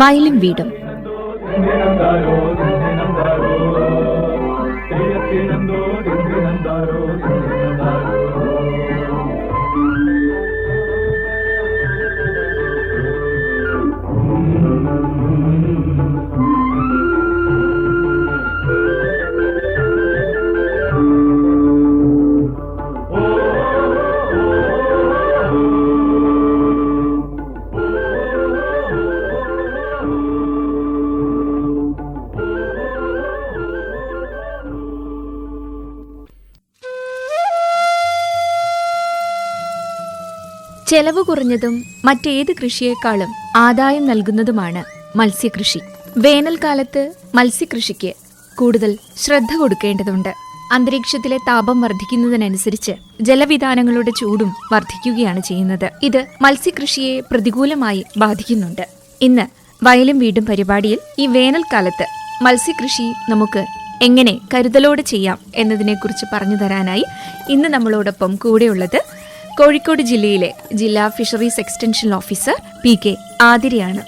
വയലും വയലിൻ വീടും. ചെലവ് കുറഞ്ഞതും മറ്റേത് കൃഷിയേക്കാളും ആദായം നൽകുന്നതുമാണ് മത്സ്യകൃഷി. വേനൽക്കാലത്ത് മത്സ്യകൃഷിക്ക് കൂടുതൽ ശ്രദ്ധ കൊടുക്കേണ്ടതുണ്ട്. അന്തരീക്ഷത്തിലെ താപം വർദ്ധിക്കുന്നതിനനുസരിച്ച് ജലവിധാനങ്ങളുടെ ചൂടും വർദ്ധിക്കുകയാണ് ചെയ്യുന്നത്. ഇത് മത്സ്യകൃഷിയെ പ്രതികൂലമായി ബാധിക്കുന്നുണ്ട്. ഇന്ന് വയലും വീടും പരിപാടിയിൽ ഈ വേനൽക്കാലത്ത് മത്സ്യകൃഷി നമുക്ക് എങ്ങനെ കരുതലോടെ ചെയ്യാം എന്നതിനെക്കുറിച്ച് പറഞ്ഞു തരാനായി ഇന്ന് നമ്മളോടൊപ്പം കൂടെയുള്ളത് കോഴിക്കോട് ജില്ലയിലെ ജില്ലാ fisheries extension officer P K ആതിരയാണ്.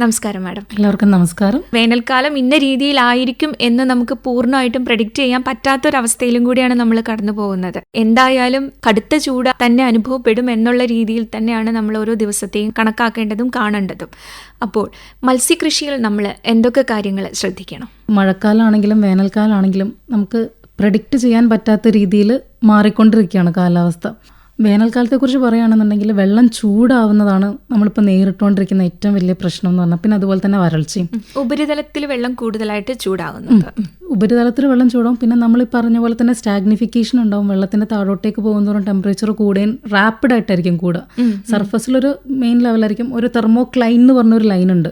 നമസ്കാരം മാഡം. എല്ലാവർക്കും നമസ്കാരം. വേനൽക്കാലം ഇന്ന രീതിയിലായിരിക്കും എന്ന് നമുക്ക് പൂർണമായിട്ടും പ്രഡിക്റ്റ് ചെയ്യാൻ പറ്റാത്തൊരവസ്ഥയിലും കൂടിയാണ് നമ്മൾ കടന്നു പോകുന്നത്. എന്തായാലും കടുത്ത ചൂട് തന്നെ അനുഭവപ്പെടും എന്നുള്ള രീതിയിൽ തന്നെയാണ് നമ്മൾ ഓരോ ദിവസത്തെയും കണക്കാക്കേണ്ടതും കാണേണ്ടതും. അപ്പോൾ മത്സ്യകൃഷിയിൽ നമ്മൾ എന്തൊക്കെ കാര്യങ്ങൾ ശ്രദ്ധിക്കണം? മഴക്കാലമാണെങ്കിലും വേനൽക്കാലമാണെങ്കിലും നമുക്ക് പ്രഡിക്റ്റ് ചെയ്യാൻ പറ്റാത്ത രീതിയിൽ മാറിക്കൊണ്ടിരിക്കുകയാണ് കാലാവസ്ഥ. വേനൽക്കാലത്തെക്കുറിച്ച് പറയുകയാണെന്നുണ്ടെങ്കിൽ വെള്ളം ചൂടാവുന്നതാണ് നമ്മളിപ്പോൾ നേരിട്ടുകൊണ്ടിരിക്കുന്ന ഏറ്റവും വലിയ പ്രശ്നം എന്ന് പറഞ്ഞാൽ പിന്നെ അതുപോലെ തന്നെ വരൾച്ചയും ഉപരിതലത്തിൽ വെള്ളം കൂടുതലായിട്ട് ചൂടാവുന്നു ഉപരിതലത്തിൽ വെള്ളം ചൂടാവും. പിന്നെ നമ്മൾ ഈ പറഞ്ഞ പോലെ തന്നെ സ്റ്റാഗ്നിഫിക്കേഷൻ ഉണ്ടാവും. വെള്ളത്തിന്റെ താഴോട്ടേക്ക് പോകുന്നതോറും ടെമ്പറേച്ചർ കൂടുകയും റാപ്പിഡ് ആയിട്ടായിരിക്കും കൂടുക. സർഫസിലൊരു മെയിൻ ലെവലായിരിക്കും ഒരു തെർമോക്ലൈൻ എന്ന് പറഞ്ഞൊരു ലൈൻ ഉണ്ട്.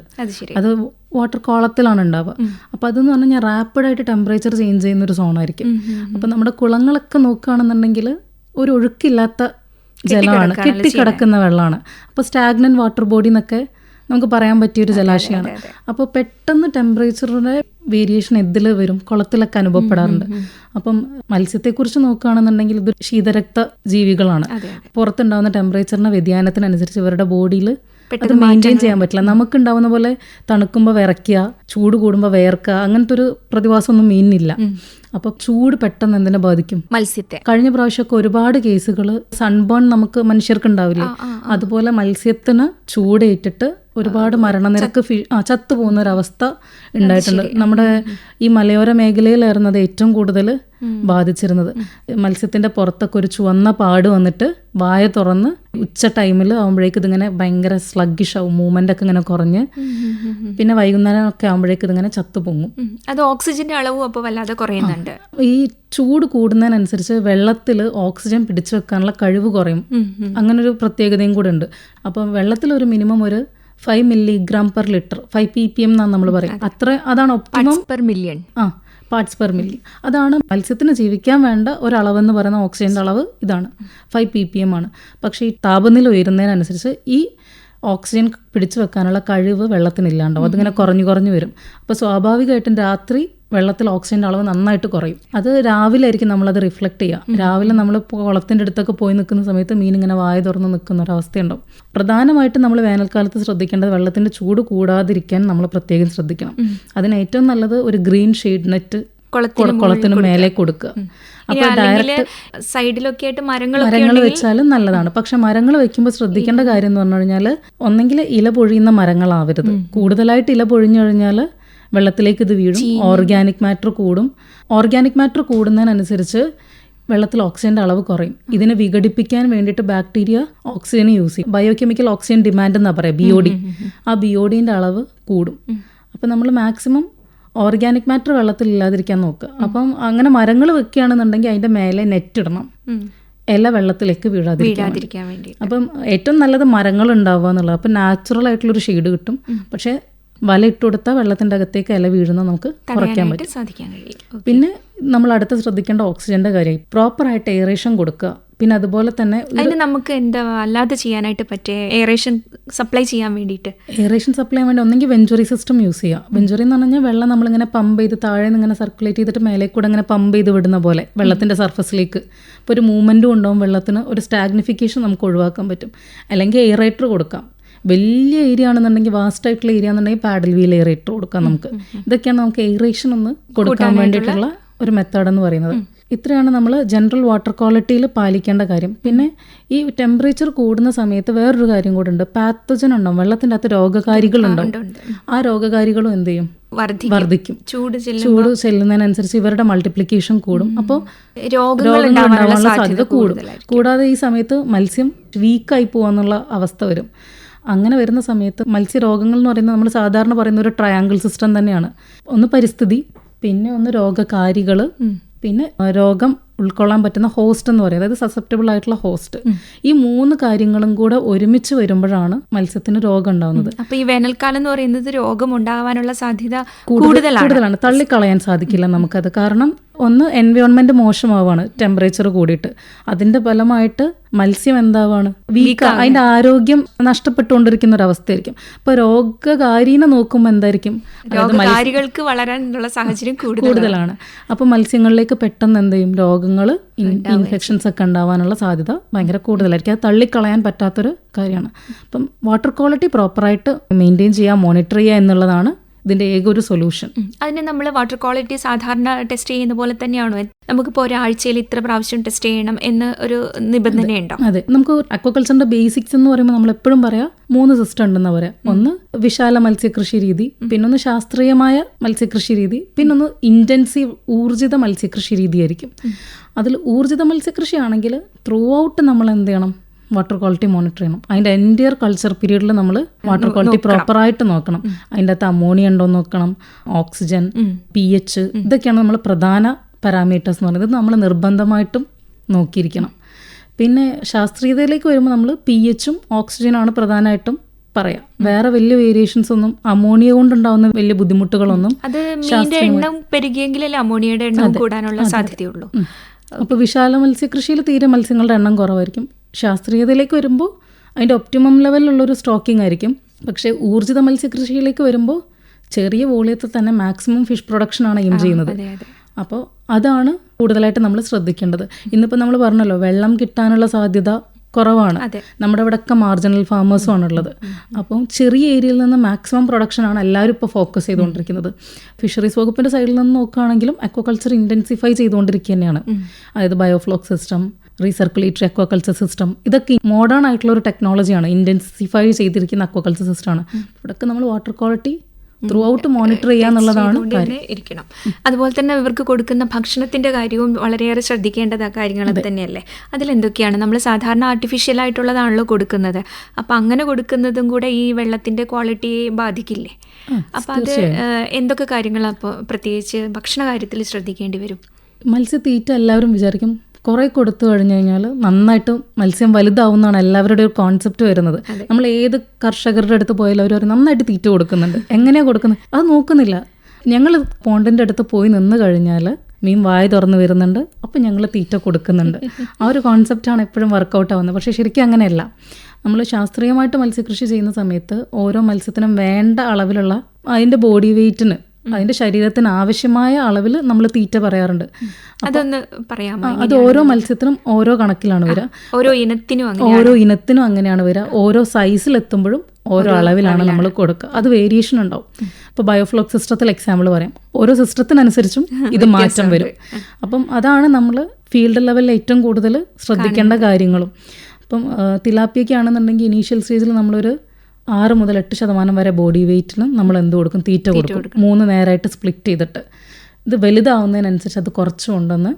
അത് വാട്ടർ കോളത്തിലാണ് ഉണ്ടാവുക. അപ്പം അതെന്ന് പറഞ്ഞാൽ റാപ്പിഡായിട്ട് ടെമ്പറേച്ചർ ചേഞ്ച് ചെയ്യുന്ന ഒരു സോണായിരിക്കും അപ്പോൾ നമ്മുടെ കുളങ്ങളൊക്കെ നോക്കുകയാണെന്നുണ്ടെങ്കിൽ ഒരു ഒഴുക്കില്ലാത്ത ജലമാണ് കെട്ടിക്കിടക്കുന്ന വെള്ളമാണ്. അപ്പോൾ സ്റ്റാഗ്നന്റ് വാട്ടർ ബോഡി എന്നൊക്കെ നമുക്ക് പറയാൻ പറ്റിയ ഒരു ജലാശയമാണ്. അപ്പോൾ പെട്ടെന്ന് ടെമ്പറേച്ചറിന്റെ വേരിയേഷൻ എതിൽ വരും? കുളത്തിലൊക്കെ അനുഭവപ്പെടാറുണ്ട്. അപ്പം മത്സ്യത്തെക്കുറിച്ച് നോക്കുകയാണെന്നുണ്ടെങ്കിൽ ഇത് ശീതരക്ത ജീവികളാണ്. പുറത്തുണ്ടാകുന്ന ടെമ്പറേച്ചറിന്റെ വ്യതിയാനത്തിനനുസരിച്ച് ഇവരുടെ ബോഡിയിൽ അത് മെയിന്റെയിൻ ചെയ്യാൻ പറ്റില്ല. നമുക്ക് ഉണ്ടാവുന്ന പോലെ തണുക്കുമ്പോൾ വിറയ്ക്കുക ചൂട് കൂടുമ്പോൾ വേർക്കുക അങ്ങനത്തെ ഒരു പ്രതിഭാസമൊന്നും മീനിനില്ല അപ്പൊ ചൂട് പെട്ടെന്ന് എന്തിനെ ബാധിക്കും? മത്സ്യത്തെ. കഴിഞ്ഞ പ്രാവശ്യമൊക്കെ ഒരുപാട് കേസുകൾ സൺബേൺ നമുക്ക് മനുഷ്യർക്ക് ഉണ്ടാവില്ലേ അതുപോലെ മത്സ്യത്തിന് ചൂടേറ്റിട്ട് ഒരുപാട് മരണനിരക്ക് ഫി ആ ചത്തു പോകുന്ന ഒരവസ്ഥ ഉണ്ടായിട്ടുണ്ട് നമ്മുടെ ഈ മലയോര മേഖലയിലായിരുന്നു അത് ഏറ്റവും കൂടുതൽ ബാധിച്ചിരുന്നത്. മത്സ്യത്തിന്റെ പുറത്തൊക്കെ ഒരു ചുവന്ന പാട് വന്നിട്ട് വായ തുറന്ന് ഉച്ച ടൈമിൽ ആകുമ്പോഴേക്കും ഇതിങ്ങനെ ഭയങ്കര സ്ലഗിഷ് ആവും. മൂവ്മെന്റ് ഒക്കെ ഇങ്ങനെ കുറഞ്ഞ് പിന്നെ വൈകുന്നേരം ഒക്കെ ആകുമ്പോഴേക്ക് ഇതിങ്ങനെ ചത്തു പൊങ്ങും അത് ഓക്സിജന്റെ അളവ് അപ്പോൾ വല്ലാതെ കുറയുന്നുണ്ട് ഈ ചൂട് കൂടുന്നതിനനുസരിച്ച് വെള്ളത്തിൽ ഓക്സിജൻ പിടിച്ചു വെക്കാനുള്ള കഴിവ് കുറയും. അങ്ങനെ ഒരു പ്രത്യേകതയും കൂടെ ഉണ്ട്. അപ്പം വെള്ളത്തിൽ ഒരു മിനിമം ഒരു five milligram per litre five P P M എന്നാണ് നമ്മൾ പറയും അത്ര അതാണ് ഒപ്റ്റിമം പെർ മില്യൺ ആ പാർട്സ് പെർ മില്ലി അതാണ് മത്സ്യത്തിന് ജീവിക്കാൻ വേണ്ട ഒരളവെന്ന് പറയുന്ന ഓക്സിജന്റെ അളവ് ഇതാണ്. ഫൈവ് പി പി എം ആണ്. പക്ഷേ ഈ താപനില ഉയരുന്നതിനനുസരിച്ച് ഈ ഓക്സിജൻ പിടിച്ചു വെക്കാനുള്ള കഴിവ് വെള്ളത്തിനില്ലാണ്ടാവും. അതിങ്ങനെ കുറഞ്ഞു കുറഞ്ഞു വരും. അപ്പോൾ സ്വാഭാവികമായിട്ടും രാത്രി വെള്ളത്തിൽ ഓക്സിജന്റെ അളവ് നന്നായിട്ട് കുറയും. അത് രാവിലെ ആയിരിക്കും നമ്മളത് റിഫ്ലക്ട് ചെയ്യുക. രാവിലെ നമ്മൾ കുളത്തിന്റെ അടുത്തൊക്കെ പോയി നിൽക്കുന്ന സമയത്ത് മീൻ ഇങ്ങനെ വായ തുറന്ന് നിൽക്കുന്ന ഒരു അവസ്ഥയുണ്ടാവും. പ്രധാനമായിട്ടും നമ്മൾ വേനൽക്കാലത്ത് ശ്രദ്ധിക്കേണ്ടത് വെള്ളത്തിന്റെ ചൂട് കൂടാതിരിക്കാൻ നമ്മൾ പ്രത്യേകം ശ്രദ്ധിക്കണം. അതിന് ഏറ്റവും നല്ലത് ഒരു ഗ്രീൻ ഷെയ്ഡ് നെറ്റ് കുളത്തിന് മേലെ കൊടുക്കുക. അപ്പൊ അല്ലെങ്കിൽ സൈഡിലൊക്കെ ആയിട്ട് മരങ്ങളൊക്കെ മരങ്ങൾ വെച്ചാലും നല്ലതാണ്. പക്ഷെ മരങ്ങൾ വെക്കുമ്പോൾ ശ്രദ്ധിക്കേണ്ട കാര്യം എന്ന് പറഞ്ഞു കഴിഞ്ഞാൽ ഒന്നെങ്കിൽ ഇല പൊഴിയുന്ന മരങ്ങളാവരുത്. കൂടുതലായിട്ട് ഇല പൊഴിഞ്ഞു കഴിഞ്ഞാൽ വെള്ളത്തിലേക്ക് ഇത് വീഴും. ഓർഗാനിക് മാറ്റർ കൂടും. ഓർഗാനിക് മാറ്റർ കൂടുന്നതിനനുസരിച്ച് വെള്ളത്തിൽ ഓക്സിജന്റെ അളവ് കുറയും. ഇതിനെ വിഘടിപ്പിക്കാൻ വേണ്ടിയിട്ട് ബാക്ടീരിയ ഓക്സിജൻ യൂസ് ചെയ്യും. ബയോകെമിക്കൽ ഓക്സിജൻ ഡിമാൻഡ് എന്നാ പറയാം ബി ഒ ഡി ആ ബി ഒ ഡിന്റെ അളവ് കൂടും. അപ്പം നമ്മൾ മാക്സിമം ഓർഗാനിക് മാറ്റർ വെള്ളത്തിൽ ഇല്ലാതിരിക്കാൻ നോക്കുക. അപ്പം അങ്ങനെ മരങ്ങൾ വെക്കുകയാണെന്നുണ്ടെങ്കിൽ അതിന്റെ മേലെ നെറ്റ് ഇടണം. ഇല വെള്ളത്തിലേക്ക് വീഴാതിരിക്കാൻ വേണ്ടി. വീഴാതിരിക്കാൻ വേണ്ടി അപ്പം ഏറ്റവും നല്ലത് മരങ്ങൾ ഉണ്ടാവുക എന്നുള്ളത്. അപ്പം നാച്ചുറൽ ആയിട്ടുള്ളൊരു ഷെയ്ഡ് കിട്ടും. പക്ഷേ വല ഇട്ട് കൊടുത്താൽ വെള്ളത്തിന്റെ അകത്തേക്ക് ഇല വീഴുന്ന നമുക്ക് കുറയ്ക്കാൻ പറ്റും. സാധിക്കാൻ കഴിയും. പിന്നെ നമ്മൾ അടുത്ത് ശ്രദ്ധിക്കേണ്ട ഓക്സിജന്റെ കാര്യം പ്രോപ്പറായിട്ട് എയറേഷൻ കൊടുക്കുക. പിന്നെ അതുപോലെ തന്നെ അതിന് നമുക്ക് എന്താ അല്ലാതെ ചെയ്യാനായിട്ട് പറ്റിയ എയറേഷൻ സപ്ലൈ ചെയ്യാൻ വേണ്ടിയിട്ട്? എയറേഷൻ സപ്ലൈ ചെയ്യാൻ വേണ്ടി ഒന്നെങ്കിൽ വെഞ്ചുറി സിസ്റ്റം യൂസ് ചെയ്യുക. വെഞ്ചുറി എന്ന് പറഞ്ഞാൽ വെള്ളം നമ്മളിങ്ങനെ പമ്പ് ചെയ്ത് താഴെ നിന്ന് ഇങ്ങനെ സർക്കുലേറ്റ് ചെയ്തിട്ട് മേലെ കൂടെ ഇങ്ങനെ പമ്പ് ചെയ്ത് വിടുന്ന പോലെ വെള്ളത്തിന്റെ സർഫസിലേക്ക് ഇപ്പോൾ ഒരു മൂവ്മെന്റും ഉണ്ടാവും വെള്ളത്തിന് ഒരു സ്റ്റാഗ്നിഫിക്കേഷൻ നമുക്ക് ഒഴിവാക്കാൻ പറ്റും. അല്ലെങ്കിൽ എയറേറ്റർ കൊടുക്കാം. വലിയ ഏരിയ ആണെന്നുണ്ടെങ്കിൽ വാസ്റ്റ് ആയിട്ടുള്ള ഏരിയ എന്നുണ്ടെങ്കിൽ പാഡൽ വീൽ എയറേറ്റർ കൊടുക്കാം നമുക്ക്. ഇതൊക്കെയാണ് നമുക്ക് എയറേഷൻ ഒന്ന് കൊടുക്കാൻ വേണ്ടിയിട്ടുള്ള ഒരു മെത്തേഡ് എന്ന് പറയുന്നത്. ഇത്രയാണ് നമ്മൾ ജനറൽ വാട്ടർ ക്വാളിറ്റിയിൽ പാലിക്കേണ്ട കാര്യം. പിന്നെ ഈ ടെമ്പറേച്ചർ കൂടുന്ന സമയത്ത് വേറൊരു കാര്യം കൂടെ ഉണ്ട്. പാത്തജൻ ഉണ്ടാവും വെള്ളത്തിന്റെ അകത്ത് രോഗകാരികളുണ്ടാവും ആ രോഗകാരികളും എന്ത് ചെയ്യും? വർദ്ധിക്കും ചൂട് ചൂട് ചെല്ലുന്നതിനനുസരിച്ച് ഇവരുടെ മൾട്ടിപ്ലിക്കേഷൻ കൂടും. അപ്പോൾ രോഗങ്ങൾ ഉണ്ടാവാനുള്ള സാധ്യത കൂടും. കൂടാതെ ഈ സമയത്ത് മത്സ്യം വീക്കായി പോകാന്നുള്ള അവസ്ഥ വരും. അങ്ങനെ വരുന്ന സമയത്ത് മത്സ്യരോഗങ്ങൾ എന്ന് പറയുന്നത് നമ്മൾ സാധാരണ പറയുന്ന ഒരു ട്രയാങ്കിൾ സിസ്റ്റം തന്നെയാണ്. ഒന്ന് പരിസ്ഥിതി പിന്നെ ഒന്ന് രോഗകാരികൾ പിന്നെ രോഗം ഉൾക്കൊള്ളാൻ പറ്റുന്ന ഹോസ്റ്റ് എന്ന് പറയും. അതായത് സസെപ്റ്റബിൾ ആയിട്ടുള്ള ഹോസ്റ്റ് ഈ മൂന്ന് കാര്യങ്ങളും കൂടെ ഒരുമിച്ച് വരുമ്പോഴാണ് മത്സ്യത്തിന് രോഗം ഉണ്ടാവുന്നത്. അപ്പൊ ഈ വേനൽക്കാലം എന്ന് പറയുന്നത് രോഗം ഉണ്ടാവാനുള്ള സാധ്യത കൂടുതലാണ്. കൂടുതലാണ്. തള്ളിക്കളയാൻ സാധിക്കില്ല നമുക്കത്. കാരണം ഒന്ന് എൻവയോൺമെന്റ് മോശമാവാണ് ടെമ്പറേച്ചർ കൂടിയിട്ട്. അതിന്റെ ഫലമായിട്ട് മത്സ്യം എന്താവാണ്? വീക്ക് അതിന്റെ ആരോഗ്യം നഷ്ടപ്പെട്ടുകൊണ്ടിരിക്കുന്ന ഒരു അവസ്ഥയായിരിക്കും അപ്പൊ രോഗകാരീനെ നോക്കുമ്പോൾ എന്തായിരിക്കും രോഗകാരികൾക്ക് വളരാനുള്ള സാഹചര്യം കൂടുതലാണ്. അപ്പൊ മത്സ്യങ്ങളിലേക്ക് പെട്ടെന്ന് എന്ത് ചെയ്യും? രോഗങ്ങൾ ഇൻഫെക്ഷൻസ് ഒക്കെ ഉണ്ടാവാനുള്ള സാധ്യത ഭയങ്കര കൂടുതലായിരിക്കും. അത് തള്ളിക്കളയാൻ പറ്റാത്തൊരു കാര്യമാണ്. അപ്പം വാട്ടർ ക്വാളിറ്റി പ്രോപ്പറായിട്ട് മെയിന്റെയിൻ ചെയ്യുക മോണിറ്റർ ചെയ്യുക എന്നുള്ളതാണ് ഇതിന്റെ ഏക ഒരു സൊല്യൂഷൻ അതിനെ അതിന് നമ്മൾ വാട്ടർ ക്വാളിറ്റി സാധാരണ ടെസ്റ്റ് ചെയ്യുന്ന പോലെ തന്നെയാണോ? നമുക്കിപ്പോൾ ഒരാഴ്ചയിൽ ഇത്ര പ്രാവശ്യം ടെസ്റ്റ് ചെയ്യണം എന്ന് ഒരു നിബന്ധനയുണ്ടോ അതെ നമുക്ക് അക്വാകൾച്ചറിന്റെ ബേസിക്സ് എന്ന് പറയുമ്പോൾ നമ്മൾ എപ്പോഴും പറയാം മൂന്ന് സിസ്റ്റം ഉണ്ടെന്ന് പറയാം. ഒന്ന് വിശാല മത്സ്യകൃഷി രീതി പിന്നൊന്ന് ശാസ്ത്രീയമായ മത്സ്യകൃഷി രീതി പിന്നൊന്ന് ഇന്റൻസീവ് ഊർജിത മത്സ്യകൃഷി രീതിയായിരിക്കും. അതിൽ ഊർജിത മത്സ്യകൃഷി ആണെങ്കിൽ ത്രൂ ഔട്ട് നമ്മൾ എന്ത് ചെയ്യണം? വാട്ടർ ക്വാളിറ്റി മോണിറ്റർ ചെയ്യണം. അതിന്റെ എന്റിയർ കൾച്ചർ പീരീഡിൽ നമ്മൾ വാട്ടർ ക്വാളിറ്റി പ്രോപ്പറായിട്ട് നോക്കണം. അതിന്റെ അകത്ത് അമോണിയ ഉണ്ടോ നോക്കണം. ഓക്സിജൻ പി എച്ച് ഇതൊക്കെയാണ് നമ്മൾ പ്രധാന പാരാമീറ്റേഴ്സ് എന്ന് പറയുന്നത്. നമ്മൾ നിർബന്ധമായിട്ടും നോക്കിയിരിക്കണം. പിന്നെ ശാസ്ത്രീയതയിലേക്ക് വരുമ്പോൾ നമ്മൾ പി എച്ചും ഓക്സിജനാണ് പ്രധാനമായിട്ടും പറയാം. വേറെ വലിയ വേരിയേഷൻസ് ഒന്നും അമോണിയ കൊണ്ടുണ്ടാവുന്ന വലിയ ബുദ്ധിമുട്ടുകളൊന്നും എണ്ണം പെരുകിയെങ്കിലല്ലേ അമോണിയയുടെ എണ്ണം കൂടാനുള്ള സാധ്യതയുള്ളൂ. അപ്പോൾ വിശാല മത്സ്യകൃഷിയിൽ തീരെ മത്സ്യങ്ങളുടെ എണ്ണം കുറവായിരിക്കും. ശാസ്ത്രീയതയിലേക്ക് വരുമ്പോൾ അതിന്റെ ഒപ്റ്റിമം ലെവലിലുള്ളൊരു സ്റ്റോക്കിംഗ് ആയിരിക്കും. പക്ഷേ ഊർജിത മത്സ്യകൃഷിയിലേക്ക് വരുമ്പോൾ ചെറിയ വോളിയത്തിൽ തന്നെ മാക്സിമം ഫിഷ് പ്രൊഡക്ഷനാണ് എയിം ചെയ്യുന്നത്. അപ്പോൾ അതാണ് കൂടുതലായിട്ട് നമ്മൾ ശ്രദ്ധിക്കേണ്ടത്. ഇന്നിപ്പോൾ നമ്മൾ പറഞ്ഞല്ലോ വെള്ളം കിട്ടാനുള്ള സാധ്യത കുറവാണ്. നമ്മുടെ ഇവിടെയൊക്കെ മാർജിനൽ ഫാമേഴ്സും ആണുള്ളത്. അപ്പം ചെറിയ ഏരിയയിൽ നിന്ന് മാക്സിമം പ്രൊഡക്ഷനാണ് എല്ലാവരും ഇപ്പോൾ ഫോക്കസ് ചെയ്തുകൊണ്ടിരിക്കുന്നത്. ഫിഷറീസ് വകുപ്പിന്റെ സൈഡിൽ നിന്ന് നോക്കുകയാണെങ്കിലും അക്വാകൾച്ചർ ഇന്റൻസിഫൈ ചെയ്തുകൊണ്ടിരിക്കുക തന്നെയാണ്. അതായത് biofloc system recirculatory aquaculture system ഇതൊക്കെ മോഡേൺ ആയിട്ടുള്ള ഒരു ടെക്നോളജിയാണ് ഇന്റൻസിഫൈ ചെയ്തിരിക്കുന്ന അക്വാകൾച്ചർ സിസ്റ്റമാണ് ഇവിടെയൊക്കെ നമ്മൾ water quality throughout monitor ചെയ്യാന്നുള്ളതാണ് ഇരിക്കണം അതുപോലെ തന്നെ ഇവർക്ക് കൊടുക്കുന്ന ഭക്ഷണത്തിന്റെ കാര്യവും വളരെയേറെ ശ്രദ്ധിക്കേണ്ടത് കാര്യങ്ങൾ തന്നെയല്ലേ? അതിലെന്തൊക്കെയാണ്? നമ്മൾ സാധാരണ ആർട്ടിഫിഷ്യൽ ആയിട്ടുള്ളതാണല്ലോ കൊടുക്കുന്നത്. അപ്പൊ അങ്ങനെ കൊടുക്കുന്നതും കൂടെ ഈ വെള്ളത്തിന്റെ ക്വാളിറ്റിയെ ബാധിക്കില്ലേ? അപ്പൊ അത് എന്തൊക്കെ കാര്യങ്ങളാണ് അപ്പോൾ പ്രത്യേകിച്ച് ഭക്ഷണ കാര്യത്തിൽ ശ്രദ്ധിക്കേണ്ടി വരും? മത്സ്യത്തീറ്റ എല്ലാവരും വിചാരിക്കും കുറെ കൊടുത്തു കഴിഞ്ഞു കഴിഞ്ഞാൽ നന്നായിട്ട് മത്സ്യം വലുതാവുന്നതാണ് എല്ലാവരുടെ ഒരു കോൺസെപ്റ്റ് വരുന്നത്. നമ്മൾ ഏത് കർഷകരുടെ അടുത്ത് പോയാലും അവർ നന്നായിട്ട് തീറ്റ കൊടുക്കുന്നുണ്ട്. എങ്ങനെയാണ് കൊടുക്കുന്നത്? അത് നോക്കുന്നില്ല. ഞങ്ങൾ പോണ്ടിന്റെ അടുത്ത് പോയി നിന്ന് കഴിഞ്ഞാൽ മീൻ വായ തുറന്ന് വരുന്നുണ്ട്. അപ്പം ഞങ്ങൾ തീറ്റ കൊടുക്കുന്നുണ്ട്. ആ ഒരു കോൺസെപ്റ്റാണ് എപ്പോഴും വർക്കൗട്ട് ആവുന്നത്. പക്ഷേ ശരിക്കും അങ്ങനെയല്ല. നമ്മൾ ശാസ്ത്രീയമായിട്ട് മത്സ്യകൃഷി ചെയ്യുന്ന സമയത്ത് ഓരോ മത്സ്യത്തിനും വേണ്ട അളവിലുള്ള അതിന്റെ ബോഡി വെയ്റ്റിന് അതിന്റെ ശരീരത്തിന് ആവശ്യമായ അളവിൽ നമ്മൾ തീറ്റ പറയാറുണ്ട്. അതൊന്ന് പറയാമോ? അത് ഓരോ മത്സ്യത്തിനും ഓരോ കണക്കിലാണ് വരിക. ഓരോ ഇനത്തിനും ഓരോ ഇനത്തിനും അങ്ങനെയാണ് വരിക. ഓരോ സൈസിൽ എത്തുമ്പോഴും ഓരോ അളവിലാണ് നമ്മൾ കൊടുക്കുക. അത് വേരിയേഷൻ ഉണ്ടാവും. ഇപ്പോൾ ബയോഫ്ലോക് സിസ്റ്റത്തിൽ എക്സാമ്പിൾ പറയാം. ഓരോ സിസ്റ്റത്തിനനുസരിച്ചും ഇത് മാറ്റം വരും. അപ്പം അതാണ് നമ്മൾ ഫീൽഡ് ലെവലിൽ ഏറ്റവും കൂടുതൽ ശ്രദ്ധിക്കേണ്ട കാര്യങ്ങളും. അപ്പം തിലാപ്പിയൊക്കെ ആണെന്നുണ്ടെങ്കിൽ ഇനീഷ്യൽ സ്റ്റേജിൽ നമ്മളൊരു ആറ് മുതൽ എട്ട് ശതമാനം വരെ ബോഡി വെയ്റ്റിന് നമ്മൾ എന്ത് കൊടുക്കും? തീറ്റ കൊടുക്കും. മൂന്ന് നേരമായിട്ട് സ്പ്ലിറ്റ് ചെയ്തിട്ട്. ഇത് വലുതാവുന്നതിനനുസരിച്ച് അത് കുറച്ചും ഉണ്ടെന്ന്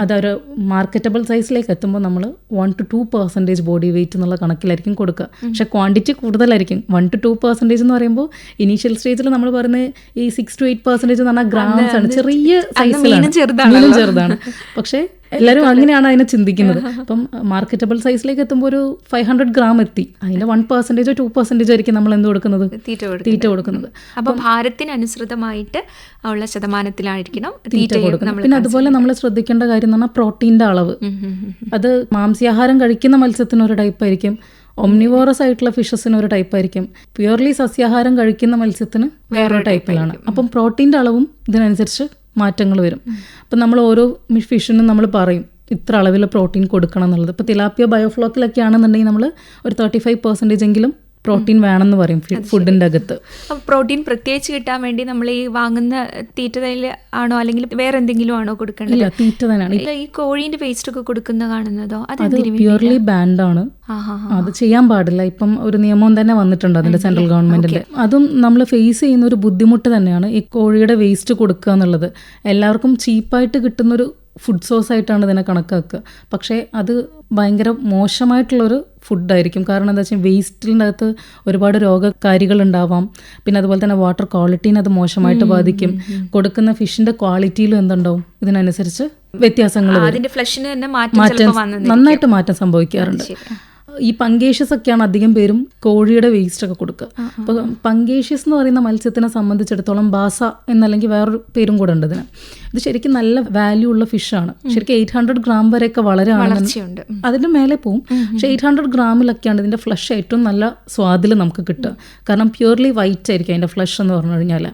അതൊരു മാർക്കറ്റബിൾ സൈസിലേക്ക് എത്തുമ്പോൾ നമ്മൾ one to two percentage body weight എന്നുള്ള കണക്കിലായിരിക്കും കൊടുക്കുക. പക്ഷെ ക്വാണ്ടിറ്റി കൂടുതലായിരിക്കും. വൺ ടു ടു പെർസെന്റേജ് എന്ന് പറയുമ്പോൾ ഇനീഷ്യൽ സ്റ്റേജിൽ നമ്മൾ പറയുന്നത് ഈ സിക്സ് ടു എയ്റ്റ് പെർസെന്റേജ് എന്ന് പറഞ്ഞാൽ ഗ്രാംസ് ആണ്. ചെറിയ സൈസിലാണ് ചെറുതാണ്. പക്ഷേ എല്ലാവരും അങ്ങനെയാണ് അതിനെ ചിന്തിക്കുന്നത്. അപ്പം മാർക്കറ്റബിൾ സൈസിലേക്ക് എത്തുമ്പോൾ ഒരു ഫൈവ് ഹൺഡ്രഡ് ഗ്രാം എത്തി. അതിന്റെ വൺ പെർസെന്റേജോ ടു പെർസെന്റേജോ ആയിരിക്കും നമ്മൾ എന്ത് കൊടുക്കുന്നത്? തീറ്റ കൊടുക്കുന്നത്. അപ്പം ഭാരത്തിനനുസൃതമായിട്ട് ഉള്ള ശതമാനത്തിലായിരിക്കണം തീറ്റ കൊടുക്കുന്നത്. പിന്നെ അതുപോലെ നമ്മൾ ശ്രദ്ധിക്കേണ്ട കാര്യം എന്ന് പറഞ്ഞാൽ പ്രോട്ടീന്റെ അളവ്. അത് മാംസ്യാഹാരം കഴിക്കുന്ന മത്സ്യത്തിന് ഒരു ടൈപ്പ് ആയിരിക്കും. ഒംനിവോറസ് ആയിട്ടുള്ള ഫിഷസിന് ഒരു ടൈപ്പ് ആയിരിക്കും. പ്യുവർലി സസ്യാഹാരം കഴിക്കുന്ന മത്സ്യത്തിന് വേറൊരു ടൈപ്പിലാണ് അപ്പം പ്രോട്ടീന്റെ അളവും ഇതിനനുസരിച്ച് മാറ്റങ്ങൾ വരും. അപ്പം നമ്മൾ ഓരോ ഫിഷിനും നമ്മൾ പറയും ഇത്ര അളവിൽ പ്രോട്ടീൻ കൊടുക്കണം എന്നുള്ളത്. ഇപ്പോൾ തിലാപ്പിയ ബയോഫ്ലോക്കിലൊക്കെ ആണെന്നുണ്ടെങ്കിൽ നമ്മൾ ഒരു തേർട്ടി ഫൈവ് പെർസെന്റേജ് എങ്കിലും പ്രോട്ടീൻ വേണമെന്ന് പറയും ഫുഡിന്റെ അകത്ത്. പ്രോട്ടീൻ പ്രത്യേകിച്ച് കിട്ടാൻ വേണ്ടി നമ്മൾ ഈ വാങ്ങുന്ന തീറ്റയിൽ ആണോ അല്ലെങ്കിൽ വേറെ എന്തെങ്കിലും ആണോ കൊടുക്കേണ്ടത്? തീറ്റ തന്നെയാണ്. ഈ കോഴീന്റെ വേസ്റ്റ് ഒക്കെ കൊടുക്കുന്ന കാണുന്നതോ അത് പ്യൂർലി പ്യുവർലി ബാൻഡ് ആണ്. അത് ചെയ്യാൻ പാടില്ല. ഇപ്പം ഒരു നിയമം തന്നെ വന്നിട്ടുണ്ട് അതിന്റെ സെൻട്രൽ ഗവൺമെന്റിന്റെ അതും നമ്മൾ ഫേസ് ചെയ്യുന്ന ഒരു ബുദ്ധിമുട്ട് തന്നെയാണ് ഈ കോഴിയുടെ വേസ്റ്റ് കൊടുക്കുക എന്നുള്ളത്. എല്ലാവർക്കും ചീപ്പായിട്ട് കിട്ടുന്ന ഒരു ഫുഡ് സോഴ്സ് ആയിട്ടാണ് ഇതിനെ കണക്കാക്കുക. പക്ഷേ അത് ഭയങ്കര മോശമായിട്ടുള്ളൊരു ഫുഡായിരിക്കും കാരണം എന്താ വെച്ചാൽ വേസ്റ്റിന്റെ അകത്ത് ഒരുപാട് രോഗകാരികൾ ഉണ്ടാവാം പിന്നെ അതുപോലെ തന്നെ വാട്ടർ ക്വാളിറ്റീനെ അത് മോശമായിട്ട് ബാധിക്കും. കൊടുക്കുന്ന ഫിഷിന്റെ ക്വാളിറ്റിയിലും എന്തുണ്ടാവും? ഇതിനനുസരിച്ച് വ്യത്യാസങ്ങൾ നന്നായിട്ട് മാറ്റം സംഭവിക്കാറുണ്ട്. ഈ പങ്കേഷ്യസ് ഒക്കെയാണ് അധികം പേരും കോഴിയുടെ വേസ്റ്റ് ഒക്കെ കൊടുക്കുക. അപ്പോൾ പങ്കേഷ്യസ് എന്ന് പറയുന്ന മത്സ്യത്തിനെ സംബന്ധിച്ചിടത്തോളം ബാസ എന്നല്ലെങ്കിൽ വേറൊരു പേരും കൂടെ ഉണ്ട് ഇതിന്. ഇത് ശരിക്കും നല്ല വാല്യൂ ഉള്ള ഫിഷാണ് ശരിക്കും എയ്റ്റ് ഹൺഡ്രഡ് ഗ്രാം വരെയൊക്കെ വളരെ അതിന്റെ മേലെ പോവും. പക്ഷെ എയ്റ്റ് ഹൺഡ്രഡ് ഗ്രാമിലൊക്കെയാണ് ഇതിന്റെ ഫ്ലഷ് ഏറ്റവും നല്ല സ്വാദിൽ നമുക്ക് കിട്ടുക. കാരണം പ്യൂർലി വൈറ്റ് ആയിരിക്കും അതിന്റെ ഫ്ലഷ് എന്ന് പറഞ്ഞു കഴിഞ്ഞാൽ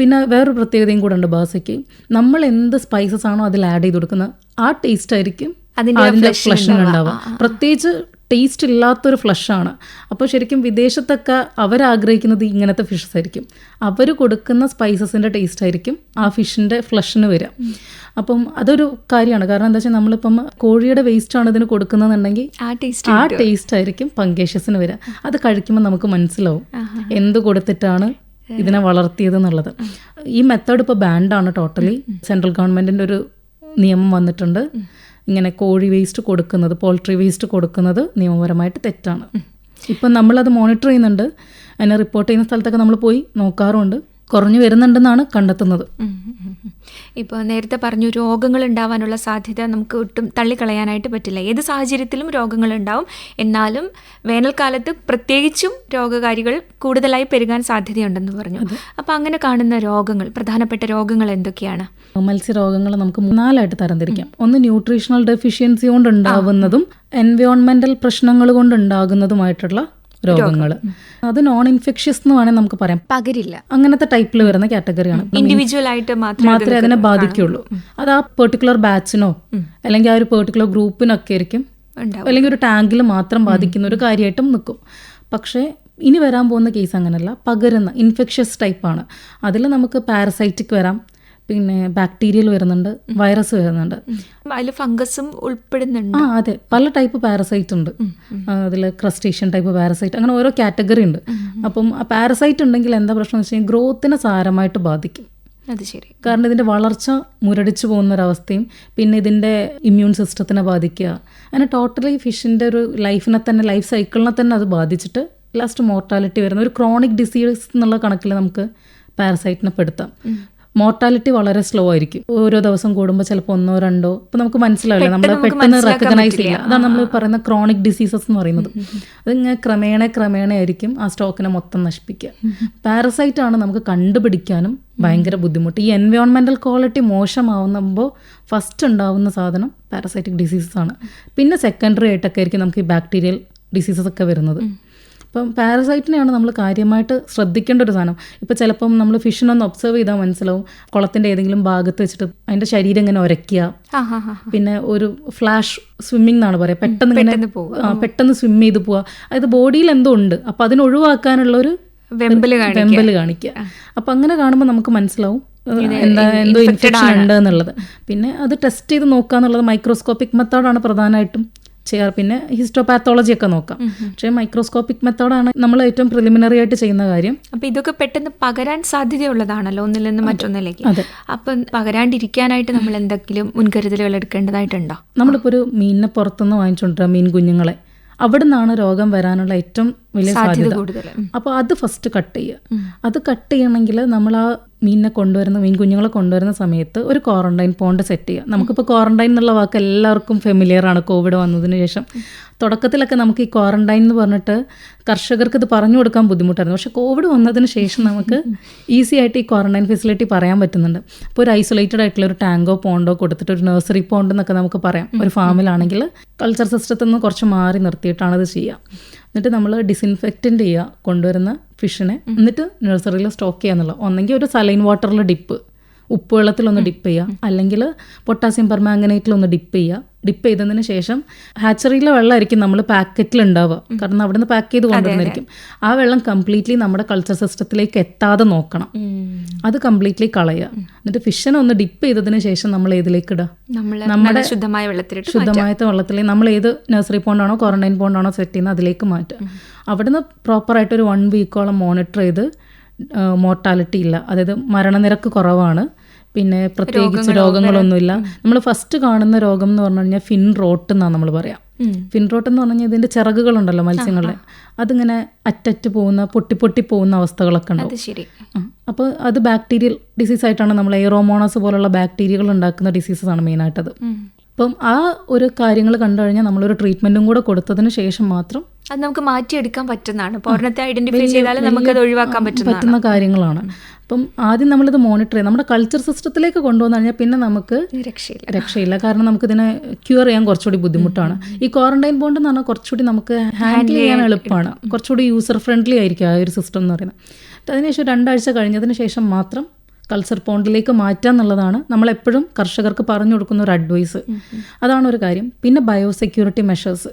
പിന്നെ വേറൊരു പ്രത്യേകതയും കൂടെ ഉണ്ട് ബാസയ്ക്ക്. നമ്മൾ എന്ത് സ്പൈസസ് ആണോ അതിൽ ആഡ് ചെയ്ത് കൊടുക്കുന്നത് ആ ടേസ്റ്റ് ആയിരിക്കും അതിന്റെ ഫ്ലഷ് ഉണ്ടാവുക. പ്രത്യേകിച്ച് ടേസ്റ്റ് ഇല്ലാത്തൊരു ഫ്ലഷാണ് അപ്പോൾ ശരിക്കും വിദേശത്തൊക്കെ അവരാഗ്രഹിക്കുന്നത് ഇങ്ങനത്തെ ഫിഷസ് ആയിരിക്കും. അവർ കൊടുക്കുന്ന സ്പൈസസിന്റെ ടേസ്റ്റ് ആയിരിക്കും ആ ഫിഷിന്റെ ഫ്ലഷിന് വരിക. അപ്പം അതൊരു കാര്യമാണ്. കാരണം എന്താ വെച്ചാൽ നമ്മളിപ്പം കോഴിയുടെ വേസ്റ്റ് ആണ് ഇതിന് കൊടുക്കുന്നതെന്നുണ്ടെങ്കിൽ ആ ടേസ്റ്റ് ആ ടേസ്റ്റ് ആയിരിക്കും പങ്കേഷ്യസിന് വരിക. അത് കഴിക്കുമ്പോൾ നമുക്ക് മനസ്സിലാവും എന്ത് കൊടുത്തിട്ടാണ് ഇതിനെ വളർത്തിയത് എന്നുള്ളത്. ഈ മെത്തേഡ് ഇപ്പോൾ ബാൻഡാണ് ടോട്ടലി സെൻട്രൽ ഗവൺമെന്റിന്റെ ഒരു നിയമം വന്നിട്ടുണ്ട്. ഇങ്ങനെ കോഴി വേസ്റ്റ് കൊടുക്കുന്നത് പോൾട്രി വേസ്റ്റ് കൊടുക്കുന്നത് നിയമപരമായിട്ട് തെറ്റാണ്. ഇപ്പം നമ്മളത് മോണിറ്റർ ചെയ്യുന്നുണ്ട്. അതിനെ റിപ്പോർട്ട് ചെയ്യുന്ന സ്ഥലത്തൊക്കെ നമ്മൾ പോയി നോക്കാറുമുണ്ട് കുറഞ്ഞു വരുന്നുണ്ടെന്നാണ് കണ്ടെത്തുന്നത്. ഇപ്പോൾ നേരത്തെ പറഞ്ഞു രോഗങ്ങൾ ഉണ്ടാവാനുള്ള സാധ്യത നമുക്ക് ഒട്ടും തള്ളിക്കളയാനായിട്ട് പറ്റില്ല. ഏത് സാഹചര്യത്തിലും രോഗങ്ങൾ ഉണ്ടാവും. എന്നാലും വേനൽക്കാലത്ത് പ്രത്യേകിച്ചും രോഗകാരികൾ കൂടുതലായി പെരുകാൻ സാധ്യതയുണ്ടെന്ന് പറഞ്ഞു. അപ്പോൾ അങ്ങനെ കാണുന്ന രോഗങ്ങൾ പ്രധാനപ്പെട്ട രോഗങ്ങൾ എന്തൊക്കെയാണ്? മത്സ്യരോഗങ്ങൾ നമുക്ക് മൂന്നാലായിട്ട് തരംതിരിക്കാം. ഒന്ന് ന്യൂട്രീഷണൽ ഡെഫിഷ്യൻസി കൊണ്ട് ഉണ്ടാവുന്നതും എൻവയോൺമെന്റൽ പ്രശ്നങ്ങൾ കൊണ്ട് ഉണ്ടാകുന്നതുമായിട്ടുള്ള രോഗങ്ങൾ അത് നോൺ ഇൻഫെക്ഷ്യസ് എന്ന് വേണമെങ്കിൽ നമുക്ക് പറയാം. പകരില്ല. അങ്ങനത്തെ ടൈപ്പിൽ വരുന്ന കാറ്റഗറിയാണ് ഇൻഡിവിജ്വൽ ആയിട്ട് മാത്രമേ അതിനെ ബാധിക്കുള്ളൂ. അത് ആ പെർട്ടിക്കുലർ ബാച്ചിനോ അല്ലെങ്കിൽ ആ ഒരു പെർട്ടിക്കുലർ ഗ്രൂപ്പിനൊക്കെ ആയിരിക്കും അല്ലെങ്കിൽ ഒരു ടാങ്കിൽ മാത്രം ബാധിക്കുന്ന ഒരു കാര്യമായിട്ടും നിൽക്കും. പക്ഷേ ഇനി വരാൻ പോകുന്ന കേസ് അങ്ങനെയല്ല പകരുന്ന ഇൻഫെക്ഷ്യസ് ടൈപ്പാണ് അതിൽ നമുക്ക് പാരസൈറ്റിക് വരാം. പിന്നെ ബാക്ടീരിയൽ വരുന്നുണ്ട് വൈറസ് വരുന്നുണ്ട്. അതിൽ ഫംഗസും ഉൾപ്പെടുന്നുണ്ട്. ആ അതെ. പല ടൈപ്പ് പാരസൈറ്റ് ഉണ്ട്. അതിൽ ക്രസ്റ്റേഷ്യൻ ടൈപ്പ് പാരസൈറ്റ് അങ്ങനെ ഓരോ കാറ്റഗറി ഉണ്ട്. അപ്പം ആ പാരസൈറ്റ് ഉണ്ടെങ്കിൽ എന്താ പ്രശ്നം എന്ന് വെച്ച് കഴിഞ്ഞാൽ ഗ്രോത്തിനെ സാരമായിട്ട് ബാധിക്കും. അത് ശരി. കാരണം ഇതിന്റെ വളർച്ച മുരടിച്ചു പോകുന്ന ഒരവസ്ഥയും പിന്നെ ഇതിന്റെ ഇമ്മ്യൂൺ സിസ്റ്റത്തിനെ ബാധിക്കുക. അങ്ങനെ ടോട്ടലി ഫിഷിന്റെ ഒരു ലൈഫിനെ തന്നെ ലൈഫ് സൈക്കിളിനെ തന്നെ അത് ബാധിച്ചിട്ട് ലാസ്റ്റ് മോർട്ടാലിറ്റി വരുന്ന ഒരു ക്രോണിക് ഡിസീസ് എന്നുള്ള കണക്കിൽ നമുക്ക് പാരസൈറ്റിനെ പെടുത്താം. മോർട്ടാലിറ്റി വളരെ സ്ലോ ആയിരിക്കും. ഓരോ ദിവസം കൂടുമ്പോൾ ചിലപ്പോൾ ഒന്നോ രണ്ടോ ഇപ്പം നമുക്ക് മനസ്സിലാവില്ല? നമ്മൾ പെട്ടെന്ന് റെക്കഗ്നൈസ് ചെയ്യുക. ചെയ്യില്ല അതാണ് നമ്മൾ പറയുന്ന ക്രോണിക് ഡിസീസസ് എന്ന് പറയുന്നത്. അതിങ്ങനെ ക്രമേണ ക്രമേണ ആയിരിക്കും ആ സ്റ്റോക്കിനെ മൊത്തം നശിപ്പിക്കുക. പാരസൈറ്റ് ആണ് നമുക്ക് കണ്ടുപിടിക്കാനും ഭയങ്കര ബുദ്ധിമുട്ട്. ഈ എൻവയോൺമെന്റൽ ക്വാളിറ്റി മോശമാവുമ്പോൾ ഫസ്റ്റ് ഉണ്ടാവുന്ന സാധനം പാരസൈറ്റിക് ഡിസീസസ് ആണ്. പിന്നെ സെക്കൻഡറി ആയിട്ടൊക്കെ ആയിരിക്കും നമുക്ക് ഈ ബാക്ടീരിയൽ ഡിസീസസ് ഒക്കെ വരുന്നത്. അപ്പം പാരസൈറ്റിനെയാണ് നമ്മൾ കാര്യമായിട്ട് ശ്രദ്ധിക്കേണ്ട ഒരു സാധനം. ഇപ്പം ചിലപ്പം നമ്മൾ ഫിഷിനൊന്ന് ഒബ്സർവ് ചെയ്താൽ മനസ്സിലാവും കുളത്തിന്റെ ഏതെങ്കിലും ഭാഗത്ത് വെച്ചിട്ട് അതിന്റെ ശരീരം ഇങ്ങനെ ഉരയ്ക്കുക. പിന്നെ ഒരു ഫ്ലാഷ് സ്വിമ്മിംഗ് എന്നാണ് പറയുക. പെട്ടെന്ന് ഇങ്ങനെ പെട്ടെന്ന് സ്വിം ചെയ്ത് പോവുക. അതായത് ബോഡിയിൽ എന്തോ ഉണ്ട്. അപ്പം അതിനൊഴിവാക്കാനുള്ള ഒരു വെമ്പൽ കാണിക്കുക. അപ്പം അങ്ങനെ കാണുമ്പോൾ നമുക്ക് മനസ്സിലാവും എന്താ എന്തോ ഇൻഫെക്ഷൻ ഉണ്ട് എന്നുള്ളത് പിന്നെ അത് ടെസ്റ്റ് ചെയ്ത് നോക്കുക എന്നുള്ളത് മൈക്രോസ്കോപ്പിക് മെത്തേഡാണ് പ്രധാനമായിട്ടും. ചെയ്യാറ്. പിന്നെ ഹിസ്റ്റോപാത്തോളജി ഒക്കെ നോക്കാം. പക്ഷേ മൈക്രോസ്കോപ്പിക് മെത്തേഡാണ് നമ്മൾ ഏറ്റവും പ്രിലിമിനറി ആയിട്ട് ചെയ്യുന്ന കാര്യം. അപ്പൊ ഇതൊക്കെ പെട്ടെന്ന് പകരാൻ സാധ്യതയുള്ളതാണല്ലോ ഒന്നിൽ നിന്ന് മറ്റൊന്നിലേക്ക്. അപ്പം പകരാണ്ടിരിക്കാനായിട്ട് നമ്മൾ എന്തെങ്കിലും മുൻകരുതലുകൾ എടുക്കേണ്ടതായിട്ടുണ്ടോ? നമ്മളിപ്പോ ഒരു മീനിനെ പുറത്തുനിന്ന് വാങ്ങിച്ചുകൊണ്ടിരുക മീൻ കുഞ്ഞുങ്ങളെ. അവിടെ നിന്നാണ് രോഗം വരാനുള്ള ഏറ്റവും വലിയ സാധ്യത അപ്പോൾ അത് ഫസ്റ്റ് കട്ട് ചെയ്യുക. അത് കട്ട് ചെയ്യണമെങ്കിൽ നമ്മൾ ആ മീനിനെ കൊണ്ടുവരുന്ന മീൻ കുഞ്ഞുങ്ങളെ കൊണ്ടുവരുന്ന സമയത്ത് ഒരു ക്വാറന്റൈൻ പോണ്ട് സെറ്റ് ചെയ്യുക. നമുക്കിപ്പോൾ ക്വാറന്റൈൻ എന്നുള്ള വാക്ക് എല്ലാവർക്കും ഫെമിലിയർ ആണ്. കോവിഡ് വന്നതിന് ശേഷം. തുടക്കത്തിലൊക്കെ നമുക്ക് ഈ ക്വാറന്റൈൻ എന്ന് പറഞ്ഞിട്ട് കർഷകർക്ക് ഇത് പറഞ്ഞു കൊടുക്കാൻ ബുദ്ധിമുട്ടായിരുന്നു. പക്ഷേ കോവിഡ് വന്നതിന് ശേഷം നമുക്ക് ഈസി ആയിട്ട് ഈ ക്വാറന്റൈൻ ഫെസിലിറ്റി പറയാൻ പറ്റുന്നുണ്ട്. അപ്പോൾ ഒരു ഐസൊലേറ്റഡ് ആയിട്ടുള്ള ഒരു ടാങ്കോ പോണ്ടോ കൊടുത്തിട്ട് ഒരു നഴ്സറി പോണ്ട് എന്നൊക്കെ നമുക്ക് പറയാം. ഒരു ഫാമിലാണെങ്കിൽ കൾച്ചർ സിസ്റ്റത്തിൽ നിന്ന് കുറച്ച് മാറി നിർത്തിയിട്ടാണ് ഇത് ചെയ്യുക എന്നിട്ട് നമ്മൾ ഡിസിൻഫെക്റ്റന്റ് ചെയ്യുക കൊണ്ടുവരുന്ന ഫിഷിനെ എന്നിട്ട് നഴ്സറിയിൽ സ്റ്റോക്ക് ചെയ്യുക എന്നുള്ളത് ഒന്നെങ്കിൽ ഒരു സലൈൻ വാട്ടറിൽ ഡിപ്പ് ഉപ്പ് വെള്ളത്തിലൊന്ന് ഡിപ്പ് ചെയ്യുക അല്ലെങ്കിൽ പൊട്ടാസ്യം പെർമാംഗനേറ്റിലൊന്ന് ഡിപ്പ് ചെയ്യുക ഡിപ്പ് ചെയ്തതിന് ശേഷം ഹാച്ചറിയിലെ വെള്ളമായിരിക്കും നമ്മൾ പാക്കറ്റിൽ ഉണ്ടാവുക കാരണം അവിടുന്ന് പാക്ക് ചെയ്ത് കൊണ്ടുവന്നിരിക്കും ആ വെള്ളം കംപ്ലീറ്റ്ലി നമ്മുടെ കൾച്ചർ സിസ്റ്റത്തിലേക്ക് എത്താതെ നോക്കണം. അത് കംപ്ലീറ്റ്ലി കളയുക. എന്നിട്ട് ഫിഷിനെ ഒന്ന് ഡിപ്പ് ചെയ്തതിന് ശേഷം നമ്മൾ ഏതിലേക്ക് ഇടുക നമ്മുടെ ശുദ്ധമായ വെള്ളത്തിലേക്ക് ശുദ്ധമായ വെള്ളത്തിൽ നമ്മൾ ഏത് നഴ്സറി പോണ്ടാണോ ക്വാറന്റൈൻ പോണ്ടാണോ സെറ്റ് ചെയ്യുന്നത് അതിലേക്ക് മാറ്റുക. അവിടുന്ന് പ്രോപ്പറായിട്ട് ഒരു വൺ വീക്കോളം മോണിറ്റർ ചെയ്ത് മോർട്ടാലിറ്റി ഇല്ല. അതായത് മരണനിരക്ക് കുറവാണ്. പിന്നെ പ്രത്യേകിച്ച് രോഗങ്ങളൊന്നുമില്ല. നമ്മൾ ഫസ്റ്റ് കാണുന്ന രോഗം എന്ന് പറഞ്ഞു കഴിഞ്ഞാൽ ഫിൻ റോട്ട് എന്നാണ് നമ്മൾ പറയാം. ഫിൻ റോട്ട് എന്ന് പറഞ്ഞാൽ ഇതിന്റെ ചിറകുകളുണ്ടല്ലോ മത്സ്യങ്ങളുടെ. അതിങ്ങനെ അറ്ററ്റ് പോകുന്ന പൊട്ടി പൊട്ടി പോകുന്ന അവസ്ഥകളൊക്കെ ഉണ്ടാവും. അപ്പോൾ അത് ബാക്ടീരിയൽ ഡിസീസ് ആയിട്ടാണ് നമ്മൾ എയറോമോണസ് പോലുള്ള ബാക്ടീരിയകൾ ഉണ്ടാക്കുന്ന ഡിസീസസ് ആണ് മെയിനായിട്ടത് അപ്പം ആ ഒരു കാര്യങ്ങൾ കണ്ടു കഴിഞ്ഞാൽ നമ്മളൊരു ട്രീറ്റ്മെന്റും കൂടെ കൊടുത്തതിന് ശേഷം മാത്രം അത് നമുക്ക് മാറ്റിയെടുക്കാൻ പറ്റുന്നതാണ്. ഐഡന്റിഫൈ ചെയ്താൽ നമുക്ക് അത് ഒഴിവാക്കാൻ പറ്റുന്ന കാര്യങ്ങളാണ്. അപ്പം ആദ്യം നമ്മളിത് മോണിറ്റർ ചെയ്യാം. നമ്മുടെ കൾച്ചർ സിസ്റ്റത്തിലേക്ക് കൊണ്ടുവന്നു കഴിഞ്ഞാൽ പിന്നെ നമുക്ക് രക്ഷയില്ല. രക്ഷയില്ല. കാരണം നമുക്കിതിനെ ക്യൂർ ചെയ്യാൻ കുറച്ചുകൂടി ബുദ്ധിമുട്ടാണ്. ഈ ക്വാറന്റൈൻ ബോണ്ട് എന്ന് പറഞ്ഞാൽ കുറച്ചുകൂടി നമുക്ക് ഹാൻഡിൽ ചെയ്യാൻ എളുപ്പമാണ്. കുറച്ചുകൂടി യൂസർ ഫ്രണ്ട്ലി ആയിരിക്കും ആ ഒരു സിസ്റ്റം എന്ന് പറയുന്നത്. അപ്പം അതിനുശേഷം രണ്ടാഴ്ച കഴിഞ്ഞതിന് ശേഷം മാത്രം കൾച്ചർ പോണ്ടിലേക്ക് മാറ്റുക എന്നുള്ളതാണ് നമ്മളെപ്പോഴും കർഷകർക്ക് പറഞ്ഞു കൊടുക്കുന്ന ഒരു അഡ്വൈസ് അതാണ് ഒരു കാര്യം. പിന്നെ ബയോസെക്യൂരിറ്റി മെഷേഴ്സ്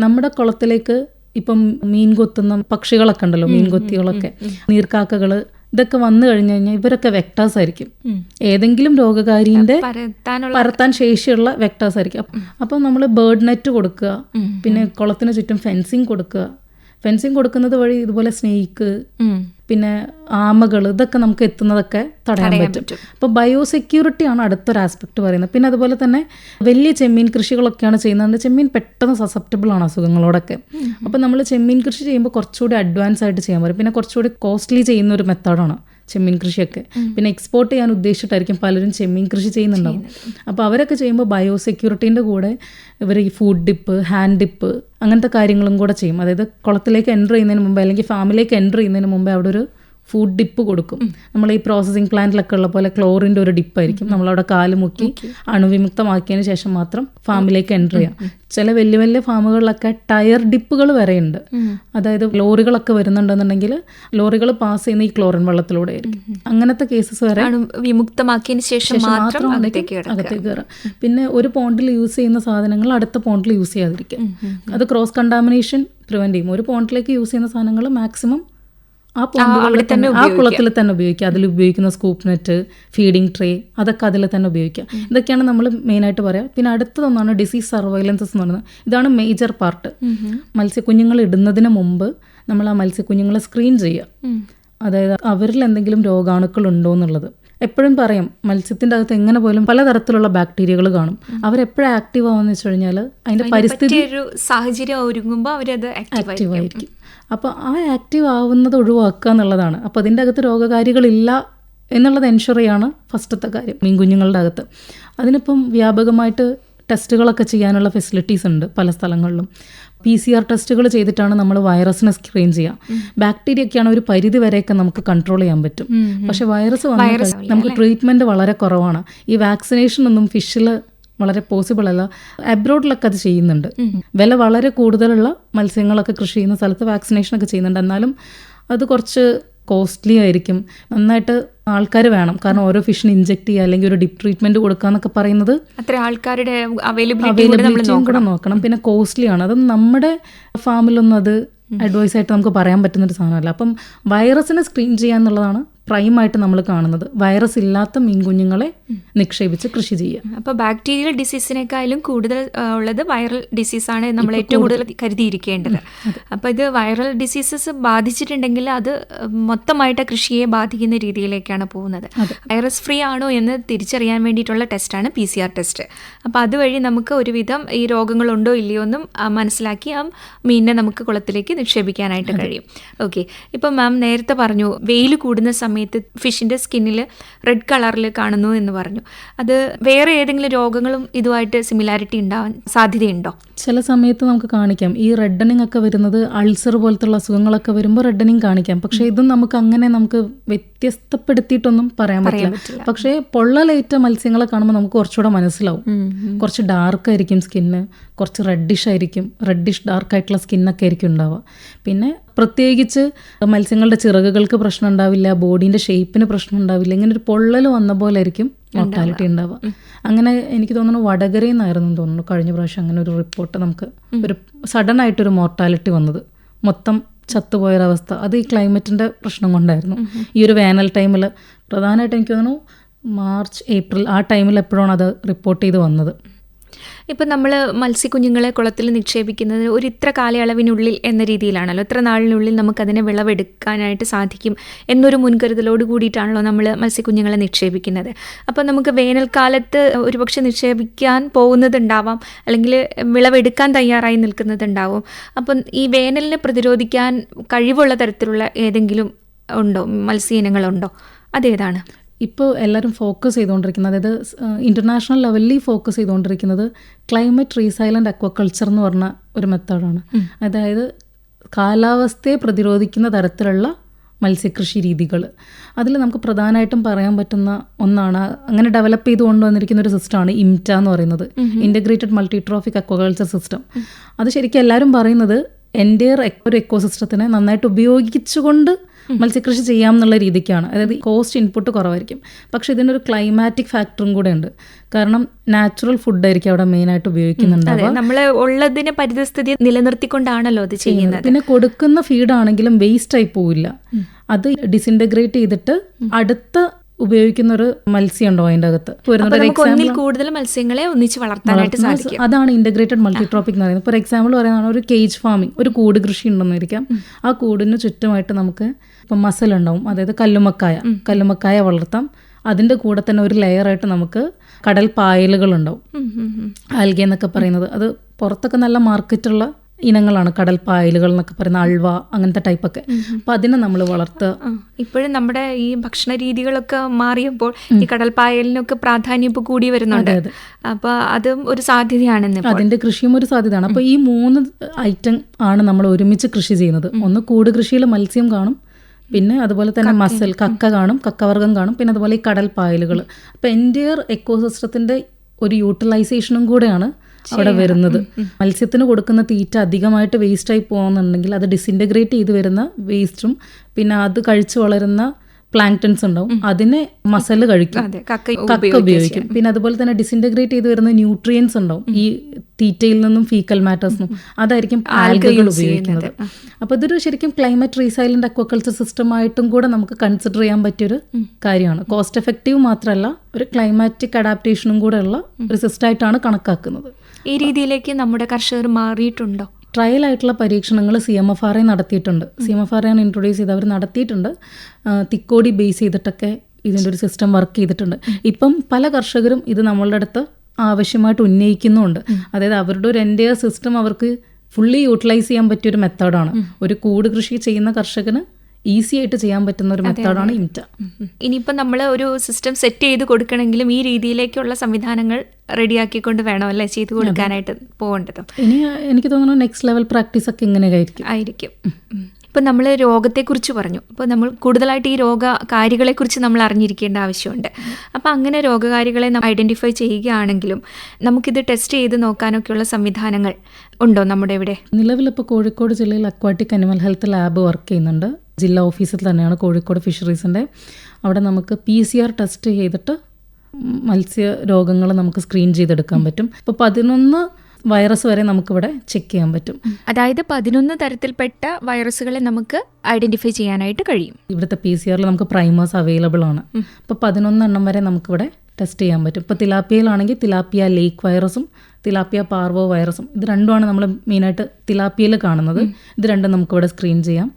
നമ്മുടെ കുളത്തിലേക്ക് ഇപ്പം മീൻ കൊത്തുന്ന പക്ഷികളൊക്കെ ഉണ്ടല്ലോ മീൻ കൊത്തികളൊക്കെ നീർക്കാക്കകൾ ഇതൊക്കെ വന്നു കഴിഞ്ഞു കഴിഞ്ഞാൽ ഇവരൊക്കെ വെക്ടേഴ്സ് ആയിരിക്കും. ഏതെങ്കിലും രോഗകാരിന്റെ പരത്താൻ ശേഷിയുള്ള വെക്ടേഴ്സ് ആയിരിക്കും. അപ്പൊ നമ്മൾ ബേർഡ് നെറ്റ് കൊടുക്കുക. പിന്നെ കുളത്തിന് ചുറ്റും ഫെൻസിങ് കൊടുക്കുക. ഫെൻസിങ് കൊടുക്കുന്നത് വഴി ഇതുപോലെ സ്നേക്ക്. പിന്നെ ആമകൾ ഇതൊക്കെ നമുക്ക് എത്തുന്നതൊക്കെ തടയാൻ പറ്റും. അപ്പോൾ ബയോസെക്യൂരിറ്റി ആണ് അടുത്തൊരു ആസ്പെക്ട് പറയുന്നത്. പിന്നെ അതുപോലെ തന്നെ വലിയ ചെമ്മീൻ കൃഷികളൊക്കെയാണ് ചെയ്യുന്നത്. ചെമ്മീൻ പെട്ടെന്ന് സസെപ്റ്റബിൾ ആണ് അസുഖങ്ങളോടൊക്കെ. അപ്പോൾ നമ്മൾ ചെമ്മീൻ കൃഷി ചെയ്യുമ്പോൾ കുറച്ചുകൂടി അഡ്വാൻസ് ആയിട്ട് ചെയ്യാൻ പറ്റും. പിന്നെ കുറച്ചുകൂടി കോസ്റ്റ്ലി ചെയ്യുന്ന ഒരു മെത്തേഡാണ് ചെമ്മീൻ കൃഷിയൊക്കെ. പിന്നെ എക്സ്പോർട്ട് ചെയ്യാൻ ഉദ്ദേശിച്ചിട്ടായിരിക്കും പലരും ചെമ്മീൻ കൃഷി ചെയ്യുന്നുണ്ടാവും. അപ്പോൾ അവരൊക്കെ ചെയ്യുമ്പോൾ ബയോസെക്യൂരിറ്റീന്റെ കൂടെ ഇവർ ഈ ഫുഡ് ഡിപ്പ് ഹാൻഡ് ഡിപ്പ് അങ്ങനത്തെ കാര്യങ്ങളും കൂടെ ചെയ്യും. അതായത് കുളത്തിലേക്ക് എന്റർ ചെയ്യുന്നതിന് മുമ്പ് അല്ലെങ്കിൽ ഫാമിലേക്ക് എന്റർ ചെയ്യുന്നതിന് മുമ്പേ അവിടെ ഒരു ഫുഡ് ഡിപ്പ് കൊടുക്കും. നമ്മൾ ഈ പ്രോസസ്സിംഗ് പ്ലാന്റിലൊക്കെ ഉള്ള പോലെ ക്ലോറിന്റെ ഒരു ഡിപ്പായിരിക്കും നമ്മളവിടെ കാൽ മുക്കി അണുവിമുക്തമാക്കിയതിന് ശേഷം മാത്രം ഫാമിലേക്ക് എന്റർ ചെയ്യാം. ചില വലിയ വലിയ ഫാമുകളിലൊക്കെ ടയർ ഡിപ്പുകൾ വരെയുണ്ട്. അതായത് ലോറികളൊക്കെ വരുന്നുണ്ടെന്നുണ്ടെങ്കിൽ ലോറികൾ പാസ് ചെയ്യുന്ന ഈ ക്ലോറിൻ വെള്ളത്തിലൂടെ ആയിരിക്കും. അങ്ങനത്തെ കേസസ് വരെ വിമുക്തമാക്കിയതിന് ശേഷം മാത്രം അകത്തേക്ക് കയറാം പിന്നെ ഒരു പോണ്ടിൽ യൂസ് ചെയ്യുന്ന സാധനങ്ങൾ അടുത്ത പോണ്ടിൽ യൂസ് ചെയ്യാതിരിക്കുക. അത് ക്രോസ് കണ്ടാമിനേഷൻ പ്രിവെന്റ് ചെയ്യും. ഒരു പോണ്ടിലേക്ക് യൂസ് ചെയ്യുന്ന സാധനങ്ങൾ മാക്സിമം ആ പോണ്ടുകളിൽ തന്നെ ആ കുളത്തിൽ തന്നെ ഉപയോഗിക്കുക. അതിൽ ഉപയോഗിക്കുന്ന സ്കൂപ്പ് നെറ്റ് ഫീഡിംഗ് ട്രേ അതൊക്കെ അതിൽ തന്നെ ഉപയോഗിക്കുക. ഇതൊക്കെയാണ് നമ്മൾ മെയിനായിട്ട് പറയുക പിന്നെ അടുത്തതൊന്നാണ് ഡിസീസ് സർവൈലൻസസ് എന്ന് പറയുന്നത്. ഇതാണ് മേജർ പാർട്ട് മത്സ്യക്കുഞ്ഞുങ്ങൾ ഇടുന്നതിന് മുമ്പ് നമ്മൾ ആ മത്സ്യക്കുഞ്ഞുങ്ങളെ സ്ക്രീൻ ചെയ്യുക. അതായത് അവരിൽ എന്തെങ്കിലും രോഗാണുക്കൾ ഉണ്ടോ എന്നുള്ളത്. എപ്പോഴും പറയും മത്സ്യത്തിന്റെ അകത്ത് എങ്ങനെ പോലും പലതരത്തിലുള്ള ബാക്ടീരിയകൾ കാണും. അവരെപ്പോഴും ആക്റ്റീവ് ആവുമെന്ന് വെച്ച് കഴിഞ്ഞാൽ അതിന്റെ പരിസ്ഥിതി ഒരു സാഹചര്യം ഒരുങ്ങുമ്പോൾ അവരത് ആക്റ്റീവ് ആയിരിക്കും. അപ്പോൾ ആ ആക്റ്റീവ് ആവുന്നത് ഒഴിവാക്കുക എന്നുള്ളതാണ്. അപ്പോൾ അതിന്റെ അകത്ത് രോഗകാരികളില്ല എന്നുള്ളത് എൻഷുർ ചെയ്യാണ് ഫസ്റ്റത്തെ കാര്യം മീൻ കുഞ്ഞുങ്ങളുടെ അകത്ത്. അതിനിപ്പം വ്യാപകമായിട്ട് ടെസ്റ്റുകളൊക്കെ ചെയ്യാനുള്ള ഫെസിലിറ്റീസ് ഉണ്ട് പല സ്ഥലങ്ങളിലും. പി സി ആർ ടെസ്റ്റുകൾ ചെയ്തിട്ടാണ് നമ്മൾ വൈറസിനെ സ്ക്രീൻ ചെയ്യുക. ബാക്ടീരിയ ഒക്കെയാണ് ഒരു പരിധി വരെയൊക്കെ നമുക്ക് കൺട്രോൾ ചെയ്യാൻ പറ്റും. പക്ഷെ വൈറസ് വന്നാൽ നമുക്ക് ട്രീറ്റ്മെന്റ് വളരെ കുറവാണ്. ഈ വാക്സിനേഷൻ ഒന്നും ഫിഷിൽ വളരെ പോസിബിൾ അല്ല. അബ്രോഡിലൊക്കെ അത് ചെയ്യുന്നുണ്ട്. വില വളരെ കൂടുതലുള്ള മത്സ്യങ്ങളൊക്കെ കൃഷി ചെയ്യുന്ന സ്ഥലത്ത് വാക്സിനേഷൻ ഒക്കെ ചെയ്യുന്നുണ്ട്. എന്നാലും അത് കുറച്ച് കോസ്റ്റ്ലി ആയിരിക്കും നന്നായിട്ട് ആൾക്കാർ വേണം. കാരണം ഓരോ ഫിഷിന് ഇഞ്ചെക്ട് ചെയ്യുക അല്ലെങ്കിൽ ഒരു ഡിപ് ട്രീറ്റ്മെന്റ് കൊടുക്കുക എന്നൊക്കെ പറയുന്നത് അത്ര ആൾക്കാരുടെ അവൈലബിലിറ്റിയും കൂടെ നോക്കണം. പിന്നെ കോസ്റ്റ്ലി ആണ് അത് നമ്മുടെ ഫാമിലൊന്നും അത് അഡ്വൈസ് ആയിട്ട് നമുക്ക് പറയാൻ പറ്റുന്ന ഒരു സാധനമല്ല. അപ്പം വൈറസിനെ സ്ക്രീൻ ചെയ്യുക എന്നുള്ളതാണ് പ്രൈമായിട്ട് നമ്മൾ കാണുന്നത്. വൈറസ് ഇല്ലാത്ത മീൻകുഞ്ഞുങ്ങളെ നിക്ഷേപിച്ച് കൃഷി ചെയ്യുക അപ്പോൾ ബാക്ടീരിയൽ ഡിസീസിനേക്കാളും കൂടുതൽ ഉള്ളത് വൈറൽ ഡിസീസ് ആണ് നമ്മൾ ഏറ്റവും കൂടുതൽ. കരുതിയിരിക്കേണ്ടത്. അപ്പോൾ ഇത് വൈറൽ ഡിസീസസ് ബാധിച്ചിട്ടുണ്ടെങ്കിൽ അത് മൊത്തമായിട്ട് കൃഷിയെ ബാധിക്കുന്ന രീതിയിലേക്കാണ് പോകുന്നത്. വൈറസ് ഫ്രീ ആണോ എന്ന് തിരിച്ചറിയാൻ വേണ്ടിയിട്ടുള്ള ടെസ്റ്റാണ് പി സി ആർ ടെസ്റ്റ് അപ്പോൾ അതുവഴി നമുക്ക് ഒരുവിധം ഈ രോഗങ്ങളുണ്ടോ ഇല്ലയോ എന്നും മനസ്സിലാക്കി ആ മീനിനെ നമുക്ക് കുളത്തിലേക്ക് നിക്ഷേപിക്കാനായിട്ട് കഴിയും. ഓക്കെ ഇപ്പോൾ മാം നേരത്തെ പറഞ്ഞു വെയിൽ കൂടുന്ന സമയത്ത് ഫിഷിന്റെ സ്കിന്നിൽ റെഡ് കളറിൽ കാണുന്നു എന്ന് പറഞ്ഞു. അത് വേറെ ഏതെങ്കിലും രോഗങ്ങളും ഇതുമായിട്ട് സിമിലാരിറ്റി ഉണ്ടാവാൻ സാധ്യതയുണ്ടോ? ചില സമയത്ത് നമുക്ക് കാണിക്കാം. ഈ റെഡനിങ് ഒക്കെ വരുന്നത് അൾസർ പോലത്തുള്ള അസുഖങ്ങളൊക്കെ വരുമ്പോൾ റെഡനിങ് കാണിക്കാം. പക്ഷേ ഇതും നമുക്ക് അങ്ങനെ നമുക്ക് വ്യത്യസ്തപ്പെടുത്തിയിട്ടൊന്നും പറയാൻ പറ്റില്ല. പക്ഷേ പൊള്ളലേറ്റ മത്സ്യങ്ങളെ കാണുമ്പോൾ നമുക്ക് കുറച്ചുകൂടെ മനസ്സിലാവും. കുറച്ച് ഡാർക്ക് ആയിരിക്കും സ്കിന്ന് കുറച്ച് റെഡിഷ് ആയിരിക്കും. റെഡിഷ് ഡാർക്ക് ആയിട്ടുള്ള സ്കിന്നൊക്കെ ആയിരിക്കും ഉണ്ടാവുക. പിന്നെ പ്രത്യേകിച്ച് മത്സ്യങ്ങളുടെ ചിറകുകൾക്ക് പ്രശ്നം ഉണ്ടാവില്ല ബോഡീന്റെ ഷേപ്പിന് പ്രശ്നം ഉണ്ടാവില്ല ഇങ്ങനെ ഒരു പൊള്ളൽ വന്ന പോലെ ആയിരിക്കും മോർട്ടാലിറ്റി ഉണ്ടാവുക. അങ്ങനെ എനിക്ക് തോന്നുന്നു വടകരയിൽ നിന്നായിരുന്നു തോന്നുന്നു കഴിഞ്ഞ പ്രാവശ്യം അങ്ങനെ ഒരു റിപ്പോർട്ട് നമുക്ക് ഒരു സഡൻ ആയിട്ടൊരു മോർട്ടാലിറ്റി വന്നത്. മൊത്തം ചത്തുപോയൊരവസ്ഥ അത് ഈ ക്ലൈമറ്റിന്റെ പ്രശ്നം കൊണ്ടായിരുന്നു. ഈ ഒരു വേനൽ ടൈമിൽ പ്രധാനമായിട്ട് എനിക്ക് തോന്നുന്നു മാർച്ച് ഏപ്രിൽ ആ ടൈമിൽ എപ്പോഴാണ് അത് റിപ്പോർട്ട് ചെയ്ത് വന്നത്. ഇപ്പം നമ്മൾ മത്സ്യക്കുഞ്ഞുങ്ങളെ കുളത്തിൽ നിക്ഷേപിക്കുന്നത് ഒരു ഇത്ര കാലയളവിനുള്ളിൽ എന്ന രീതിയിലാണല്ലോ. ഇത്ര നാളിനുള്ളിൽ നമുക്കതിനെ വിളവെടുക്കാനായിട്ട് സാധിക്കും എന്നൊരു മുൻകരുതലോട് കൂടിയിട്ടാണല്ലോ നമ്മൾ മത്സ്യക്കുഞ്ഞുങ്ങളെ നിക്ഷേപിക്കുന്നത്. അപ്പം നമുക്ക് വേനൽക്കാലത്ത് ഒരുപക്ഷെ നിക്ഷേപിക്കാൻ പോകുന്നതുണ്ടാവാം അല്ലെങ്കിൽ വിളവെടുക്കാൻ തയ്യാറായി നിൽക്കുന്നതുണ്ടാവും. അപ്പം ഈ വേനലിനെ പ്രതിരോധിക്കാൻ കഴിവുള്ള തരത്തിലുള്ള ഏതെങ്കിലും ഉണ്ടോ? മത്സ്യ ഇനങ്ങളുണ്ടോ? അതേതാണ്? ഇപ്പോൾ എല്ലാവരും ഫോക്കസ് ചെയ്തുകൊണ്ടിരിക്കുന്നത് അതായത് ഇന്റർനാഷണൽ ലെവലിൽ ഫോക്കസ് ചെയ്തുകൊണ്ടിരിക്കുന്നത് ക്ലൈമറ്റ് റീസൈലന്റ് അക്വാകൾച്ചർ എന്ന് പറഞ്ഞ ഒരു മെത്തേഡാണ് അതായത് കാലാവസ്ഥയെ പ്രതിരോധിക്കുന്ന തരത്തിലുള്ള മത്സ്യകൃഷി രീതികൾ. അതിൽ നമുക്ക് പ്രധാനമായിട്ടും പറയാൻ പറ്റുന്ന ഒന്നാണ് അങ്ങനെ ഡെവലപ്പ് ചെയ്ത് കൊണ്ടുവന്നിരിക്കുന്ന ഒരു സിസ്റ്റമാണ് ഇംറ്റ എന്ന് പറയുന്നത്. ഇന്റഗ്രേറ്റഡ് മൾട്ടിട്രോഫിക് അക്വകൾച്ചർ സിസ്റ്റം അത് ശരിക്കും എല്ലാവരും പറയുന്നത് എന്റെ ഒരു എക്കോസിസ്റ്റത്തിനെ നന്നായിട്ട് ഉപയോഗിച്ചുകൊണ്ട് മത്സ്യകൃഷി ചെയ്യാം എന്നുള്ള രീതിക്കാണ്. അതായത് കോസ്റ്റ് ഇൻപുട്ട് കുറവായിരിക്കും. പക്ഷെ ഇതിനൊരു ക്ലൈമാറ്റിക് ഫാക്ടറും കൂടെ ഉണ്ട്. കാരണം നാച്ചുറൽ ഫുഡ് ഫുഡായിരിക്കും അവിടെ മെയിനായിട്ട് ഉപയോഗിക്കുന്നുണ്ടാവുക. അതെ നമ്മൾ ഉള്ളതിനെ പരിതസ്ഥിതി നിലനിർത്തിക്കൊണ്ടാണല്ലോ അത് ചെയ്യുന്നത്. പിന്നെ കൊടുക്കുന്ന ഫീഡാണെങ്കിലും വേസ്റ്റ് ആയി പോവില്ല. അത് ഡിസിന്റഗ്രേറ്റ് ചെയ്തിട്ട് അടുത്ത ഉപയോഗിക്കുന്ന ഒരു മത്സ്യം ഉണ്ടോ അതിന്റെ അകത്ത് ഒന്നിൽ കൂടുതൽ മത്സ്യങ്ങളെ ഒന്നിച്ച് വളർത്താനായിട്ട് സാധിക്കും. അതാണ് ഇന്റഗ്രേറ്റഡ് മൾട്ടിട്രോപ്പിക് എന്ന് പറയുന്നത്. ഫോർ എക്സാമ്പിൾ പറയുന്നതാണ് ഒരു കേജ് ഫാമിംഗ് ഒരു കൂട് കൃഷി ഉണ്ടെന്നിരിക്കാം. ആ കൂടിന് ചുറ്റുമായിട്ട് നമുക്ക് ഇപ്പം മസൽ ഉണ്ടാവും. അതായത് കല്ലുമക്കായ കല്ലുമക്കായ വളർത്താം. അതിന്റെ കൂടെ തന്നെ ഒരു ലെയറായിട്ട് നമുക്ക് കടൽ ഉം. ആൽഗെ എന്നൊക്കെ പറയുന്നത്. അത് പുറത്തൊക്കെ നല്ല മാർക്കറ്റുള്ള ഇനങ്ങളാണ് കടൽ പായലുകൾ എന്നൊക്കെ പറയുന്ന അൾവ അങ്ങനത്തെ ടൈപ്പൊക്കെ. അപ്പൊ അതിനെ നമ്മൾ വളർത്ത ഇപ്പോഴും നമ്മുടെ ഈ ഭക്ഷണ രീതികളൊക്കെ മാറിയപ്പോൾ ഈ കടൽ കടൽപ്പായലിനൊക്കെ പ്രാധാന്യം ഇപ്പോൾ കൂടി വരുന്നുണ്ട്. അപ്പൊ അതും ഒരു സാധ്യതയാണെന്ന് ഇപ്പോൾ. അതിന്റെ കൃഷിയും ഒരു സാധ്യതയാണ്. അപ്പൊ ഈ മൂന്ന് ഐറ്റം ആണ് നമ്മൾ ഒരുമിച്ച് കൃഷി ചെയ്യുന്നത്. ഒന്ന് കൂട് കൃഷിയിൽ മത്സ്യം കാണും പിന്നെ അതുപോലെ തന്നെ മസൽ കക്ക കാണും കക്കവർഗം കാണും പിന്നെ അതുപോലെ ഈ കടൽ പായലുകൾ അപ്പോൾ എന്റെ എക്കോസിസ്റ്റത്തിന്റെ ഒരു യൂട്ടിലൈസേഷനും കൂടെയാണ് അവിടെ വരുന്നത്. മത്സ്യത്തിന് കൊടുക്കുന്ന തീറ്റ അധികമായിട്ട് വേസ്റ്റായി പോകുന്നുണ്ടെങ്കിൽ അത് ഡിസിന്റഗ്രേറ്റ് ചെയ്ത് വരുന്ന വേസ്റ്റും പിന്നെ അത് കഴിച്ചു വളരുന്ന പ്ലാങ്ടൺസ് ഉണ്ടാവും. അതിനെ മസൽ കഴിക്കും. കക്ക ഉപയോഗിക്കും. പിന്നെ അതുപോലെ തന്നെ ഡിസിന്റഗ്രേറ്റ് ചെയ്ത് വരുന്ന ന്യൂട്രിയൻസ് ഉണ്ടാവും. ഈ തീറ്റയിൽ നിന്നും ഫീക്കൽ മാറ്റേഴ്സിനും അതായിരിക്കും ആൽഗകൾ ഉപയോഗിക്കുന്നത്. അപ്പോൾ ഇതൊരു ശരിക്കും ക്ലൈമറ്റ് റീസൈലന്റ് അക്വകൾച്ചർ സിസ്റ്റമായിട്ടും കൂടെ നമുക്ക് കൺസിഡർ ചെയ്യാൻ പറ്റിയൊരു കാര്യമാണ്. കോസ്റ്റ് എഫക്റ്റീവ് മാത്രമല്ല ഒരു ക്ലൈമാറ്റിക് അഡാപ്റ്റേഷനും കൂടെ ഉള്ള ഒരു സിസ്റ്റമായിട്ടാണ് കണക്കാക്കുന്നത്. ഈ രീതിയിലേക്ക് നമ്മുടെ കർഷകർ മാറിയിട്ടുണ്ടോ? ട്രയൽ ആയിട്ടുള്ള പരീക്ഷണങ്ങൾ C M F R I നടത്തിയിട്ടുണ്ട്. C M F R I ആണ് ഇൻട്രൊഡ്യൂസ് ചെയ്ത് അവർ നടത്തിയിട്ടുണ്ട്. തിക്കോടി ബേസ് ചെയ്തിട്ടൊക്കെ ഇതിന്റെ ഒരു സിസ്റ്റം വർക്ക് ചെയ്തിട്ടുണ്ട്. ഇപ്പം പല കർഷകരും ഇത് നമ്മളുടെ അടുത്ത് ആവശ്യമായിട്ട് ഉന്നയിക്കുന്നുമുണ്ട്. അതായത് അവരുടെ ഒരു എന്റെ സിസ്റ്റം അവർക്ക് ഫുള്ളി യൂട്ടിലൈസ് ചെയ്യാൻ പറ്റിയ ഒരു മെത്തേഡാണ് ഒരു കൂട് കൃഷി ചെയ്യുന്ന കർഷകന് ഈസി ആയിട്ട് ചെയ്യാൻ പറ്റുന്ന ഒരു മെത്തേഡാണ് ഇംറ്റ ഇനിയിപ്പോൾ നമ്മൾ ഒരു സിസ്റ്റം സെറ്റ് ചെയ്ത് കൊടുക്കണമെങ്കിലും ഈ രീതിയിലേക്കുള്ള സംവിധാനങ്ങൾ റെഡിയാക്കിക്കൊണ്ട് വേണം അല്ലേ? ചെയ്ത് കൊടുക്കാനായിട്ട് പോകേണ്ടത്. ഇനി എനിക്ക് തോന്നുന്നു നെക്സ്റ്റ് ലെവൽ പ്രാക്ടീസ് ഒക്കെ ഇങ്ങനെ ആയിരിക്കും. ഇപ്പം നമ്മൾ രോഗത്തെക്കുറിച്ച് പറഞ്ഞു. അപ്പോൾ നമ്മൾ കൂടുതലായിട്ട് ഈ രോഗകാരികളെക്കുറിച്ച് നമ്മൾ അറിഞ്ഞിരിക്കേണ്ട ആവശ്യമുണ്ട്. അപ്പോൾ അങ്ങനെ രോഗകാരികളെ നമ്മൾ ഐഡന്റിഫൈ ചെയ്യുകയാണെങ്കിലും നമുക്കിത് ടെസ്റ്റ് ചെയ്ത് നോക്കാനൊക്കെയുള്ള സംവിധാനങ്ങൾ ഉണ്ടോ നമ്മുടെ ഇവിടെ? നിലവിലിപ്പോൾ കോഴിക്കോട് ജില്ലയിൽ aquatic animal health lab work ചെയ്യുന്നുണ്ട്. ജില്ലാ ഓഫീസിൽ തന്നെയാണ് കോഴിക്കോട് ഫിഷറീസിന്റെ. അവിടെ നമുക്ക് പി സി ആർ ടെസ്റ്റ് ചെയ്തിട്ട് മത്സ്യ രോഗങ്ങൾ നമുക്ക് സ്ക്രീൻ ചെയ്തെടുക്കാൻ പറ്റും. ഇപ്പോൾ പതിനൊന്ന് വൈറസ് വരെ നമുക്കിവിടെ ചെക്ക് ചെയ്യാൻ പറ്റും. അതായത് പതിനൊന്ന് തരത്തിൽപ്പെട്ട വൈറസുകളെ നമുക്ക് ഐഡന്റിഫൈ ചെയ്യാനായിട്ട് കഴിയും. ഇവിടുത്തെ പി സി ആറിൽ നമുക്ക് പ്രൈമേഴ്സ് അവൈലബിൾ ആണ്. അപ്പോൾ പതിനൊന്നെണ്ണം വരെ നമുക്കിവിടെ ടെസ്റ്റ് ചെയ്യാൻ പറ്റും. ഇപ്പോൾ തിലാപ്പിയയിലാണെങ്കിൽ തിലാപ്പിയ ലേക്ക് വൈറസും തിലാപ്പിയ പാർവോ വൈറസും ഇത് രണ്ടുമാണ് നമ്മൾ മെയിനായിട്ട് തിലാപ്പിയയിൽ കാണുന്നത്. ഇത് രണ്ടും നമുക്കിവിടെ സ്ക്രീൻ ചെയ്യാം.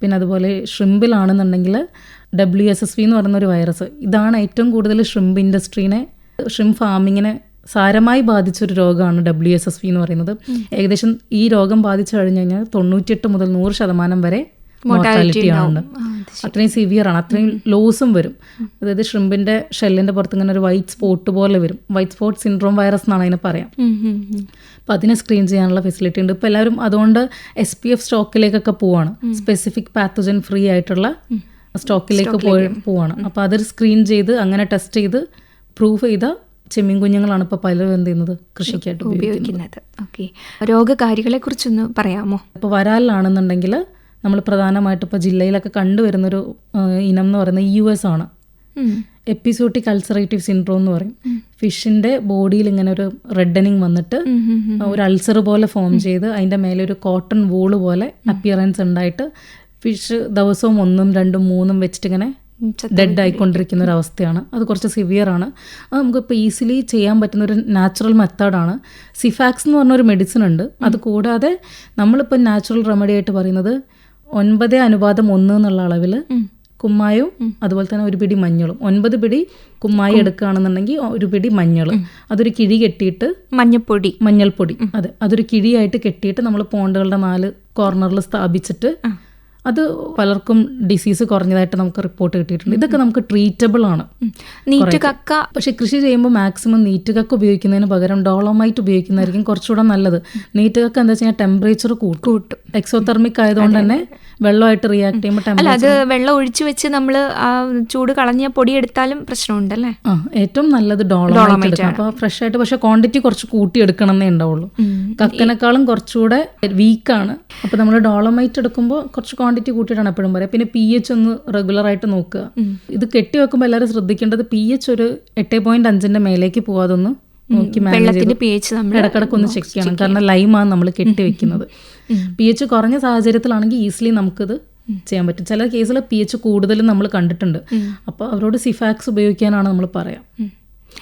പിന്നെ അതുപോലെ ഷ്രിമ്പിലാണെന്നുണ്ടെങ്കിൽ ഡബ്ല്യു എസ് എസ് വി എന്ന് പറയുന്ന ഒരു വൈറസ് ഇതാണ് ഏറ്റവും കൂടുതൽ ഷ്രിമ്പ് ഇൻഡസ്ട്രീനെ ഷ്രിമ്പ് ഫാമിങ്ങിനെ സാരമായി ബാധിച്ചൊരു രോഗമാണ് ഡബ്ല്യു എസ് എസ് വി എന്ന് പറയുന്നത്. ഏകദേശം ഈ രോഗം ബാധിച്ചു കഴിഞ്ഞു കഴിഞ്ഞാൽ തൊണ്ണൂറ്റിയെട്ട് മുതൽ നൂറ് ശതമാനം വരെ മോർട്ടാലിറ്റി ആണ് അത്രയും സിവിയർ ആണ്. അത്രയും ലോസും വരും. അതായത് ഷ്രിമ്പിന്റെ ഷെല്ലിന്റെ പുറത്ത് ഇങ്ങനെ ഒരു വൈറ്റ് സ്പോട്ട് പോലെ വരും. വൈറ്റ് സ്പോട്ട് സിൻഡ്രോം വൈറസ് എന്നാണ് അതിനെ പറയാം. അപ്പം അതിനെ സ്ക്രീൻ ചെയ്യാനുള്ള ഫെസിലിറ്റി ഉണ്ട്. ഇപ്പം എല്ലാവരും അതുകൊണ്ട് എസ് പി എഫ് സ്റ്റോക്കിലേക്കൊക്കെ പോവാണ്. സ്പെസിഫിക് പാത്തജൻ ഫ്രീ ആയിട്ടുള്ള സ്റ്റോക്കിലേക്ക് പോയി പോവാണ്. അപ്പോൾ അതൊരു സ്ക്രീൻ ചെയ്ത് അങ്ങനെ ടെസ്റ്റ് ചെയ്ത് പ്രൂവ് ചെയ്ത ചെമ്മീൻ കുഞ്ഞുങ്ങളാണ് ഇപ്പോൾ പലരും എന്ത് ചെയ്യുന്നത്? കൃഷിക്കായിട്ട് ഉപയോഗിക്കുന്നത്. ഓക്കെ രോഗകാരികളെ കുറിച്ചൊന്ന് പറയാമോ? ഇപ്പോൾ വരാലിലാണെന്നുണ്ടെങ്കിൽ നമ്മൾ പ്രധാനമായിട്ട് ഇപ്പോൾ ജില്ലയിലൊക്കെ കണ്ടുവരുന്നൊരു ഇനം എന്ന് പറയുന്നത് യു എസ് ആണ്. എപ്പിസോട്ടിക് അൾസറേറ്റീവ് സിൻഡ്രോം എന്ന് പറയും. ഫിഷിന്റെ ബോഡിയിൽ ഇങ്ങനെ ഒരു റെഡനിങ് വന്നിട്ട് ഒരു അൾസർ പോലെ ഫോം ചെയ്ത് അതിന്റെ മേലെ ഒരു കോട്ടൺ വൂൾ പോലെ അപ്പിയറൻസ് ഉണ്ടായിട്ട് ഫിഷ് ദിവസവും ഒന്നും രണ്ടും മൂന്നും വെച്ചിട്ട് ഇങ്ങനെ ഡെഡ് ആയിക്കൊണ്ടിരിക്കുന്ന ഒരു അവസ്ഥയാണ്. അത് കുറച്ച് സിവിയർ ആണ്. അത് നമുക്ക് ഇപ്പോൾ ഈസിലി ചെയ്യാൻ പറ്റുന്ന ഒരു നാച്ചുറൽ മെത്തേഡാണ് സിഫാക്സ് എന്ന് പറഞ്ഞൊരു മെഡിസിൻ ഉണ്ട്. അത് കൂടാതെ നമ്മളിപ്പോൾ നാച്ചുറൽ റെമഡി ആയിട്ട് പറയുന്നത് ഒൻപത് അനുപാതം ഒന്ന് എന്നുള്ള അളവിൽ കുമ്മായവും അതുപോലെ തന്നെ ഒരു പിടി മഞ്ഞളും. ഒൻപത് പിടി കുമ്മായി എടുക്കുകയാണെന്നുണ്ടെങ്കിൽ ഒരു പിടി മഞ്ഞൾ അതൊരു കിഴി കെട്ടിയിട്ട് മഞ്ഞൾപ്പൊടി. മഞ്ഞൾപ്പൊടി അതെ. അതൊരു കിഴിയായിട്ട് കെട്ടിയിട്ട് നമ്മൾ പോണ്ടുകളുടെ നാല് കോർണറിൽ സ്ഥാപിച്ചിട്ട് അത് പലർക്കും ഡിസീസ് കുറഞ്ഞതായിട്ട് നമുക്ക് റിപ്പോർട്ട് കിട്ടിയിട്ടുണ്ട്. ഇതൊക്കെ നമുക്ക് ട്രീറ്റബിൾ ആണ്. നീറ്റ് കക്ക പക്ഷെ കൃഷി ചെയ്യുമ്പോൾ മാക്സിമം നീറ്റ് കക്ക ഉപയോഗിക്കുന്നതിന് പകരം ഡോളോമൈറ്റ് ഉപയോഗിക്കുന്നതായിരിക്കും കുറച്ചുകൂടെ നല്ലത്. നീറ്റ് കക്ക എന്താ വെച്ചാൽ ടെമ്പറേച്ചർ കൂട്ടും. കൂട്ടും. എക്സോതെർമിക് ആയതുകൊണ്ട് തന്നെ വെള്ളമായിട്ട് റിയാക്ട് ചെയ്യുമ്പോൾ അല്ല ടെമ്പറേച്ചർ അത് വെള്ളം ഒഴിച്ചു വെച്ച് നമ്മൾ ആ ചൂട് കളഞ്ഞ പൊടി എടുത്താലും പ്രശ്നമുണ്ടല്ലേ? ഏറ്റവും നല്ലത് ഡോളോമൈറ്റ് എടുക്കാം അപ്പോൾ ഫ്രഷ് ആയിട്ട് പക്ഷെ ക്വാണ്ടിറ്റി കുറച്ച് കൂട്ടി എടുക്കണം എന്നേ ഉണ്ടാവുള്ളൂ കക്കനേക്കാളും കുറച്ചുകൂടെ വീക്കാണ് അപ്പോൾ നമ്മൾ ഡോളോമൈറ്റ് എടുക്കുമ്പോൾ കുറച്ച് ക്വാണ്ടിറ്റി കൂട്ടിയിട്ടാണ് എപ്പോഴും പറയുക. പിന്നെ പി എച്ച് ഒന്ന് റെഗുലർ ആയിട്ട് നോക്കുക. ഇത് കെട്ടി വെക്കുമ്പോൾ എല്ലാവരും ശ്രദ്ധിക്കേണ്ടത് പി എച്ച് ഒരു എട്ട് പോയിന്റ് അഞ്ചിന്റെ മേലേക്ക് പോവാതൊന്ന് നോക്കി ഇടക്കിടക്ക് ഒന്ന് ചെക്ക് ചെയ്യണം. കാരണം ലൈമാണ് നമ്മൾ കെട്ടി വെക്കുന്നത്. പി എച്ച് കുറഞ്ഞ സാഹചര്യത്തിലാണെങ്കിൽ ഈസിലി നമുക്കിത് ചെയ്യാൻ പറ്റും. ചില കേസിൽ പി എച്ച് കൂടുതലും നമ്മൾ കണ്ടിട്ടുണ്ട്. അപ്പോൾ അവരോട് സിഫാക്സ് ഉപയോഗിക്കാനാണ് നമ്മൾ പറയാം.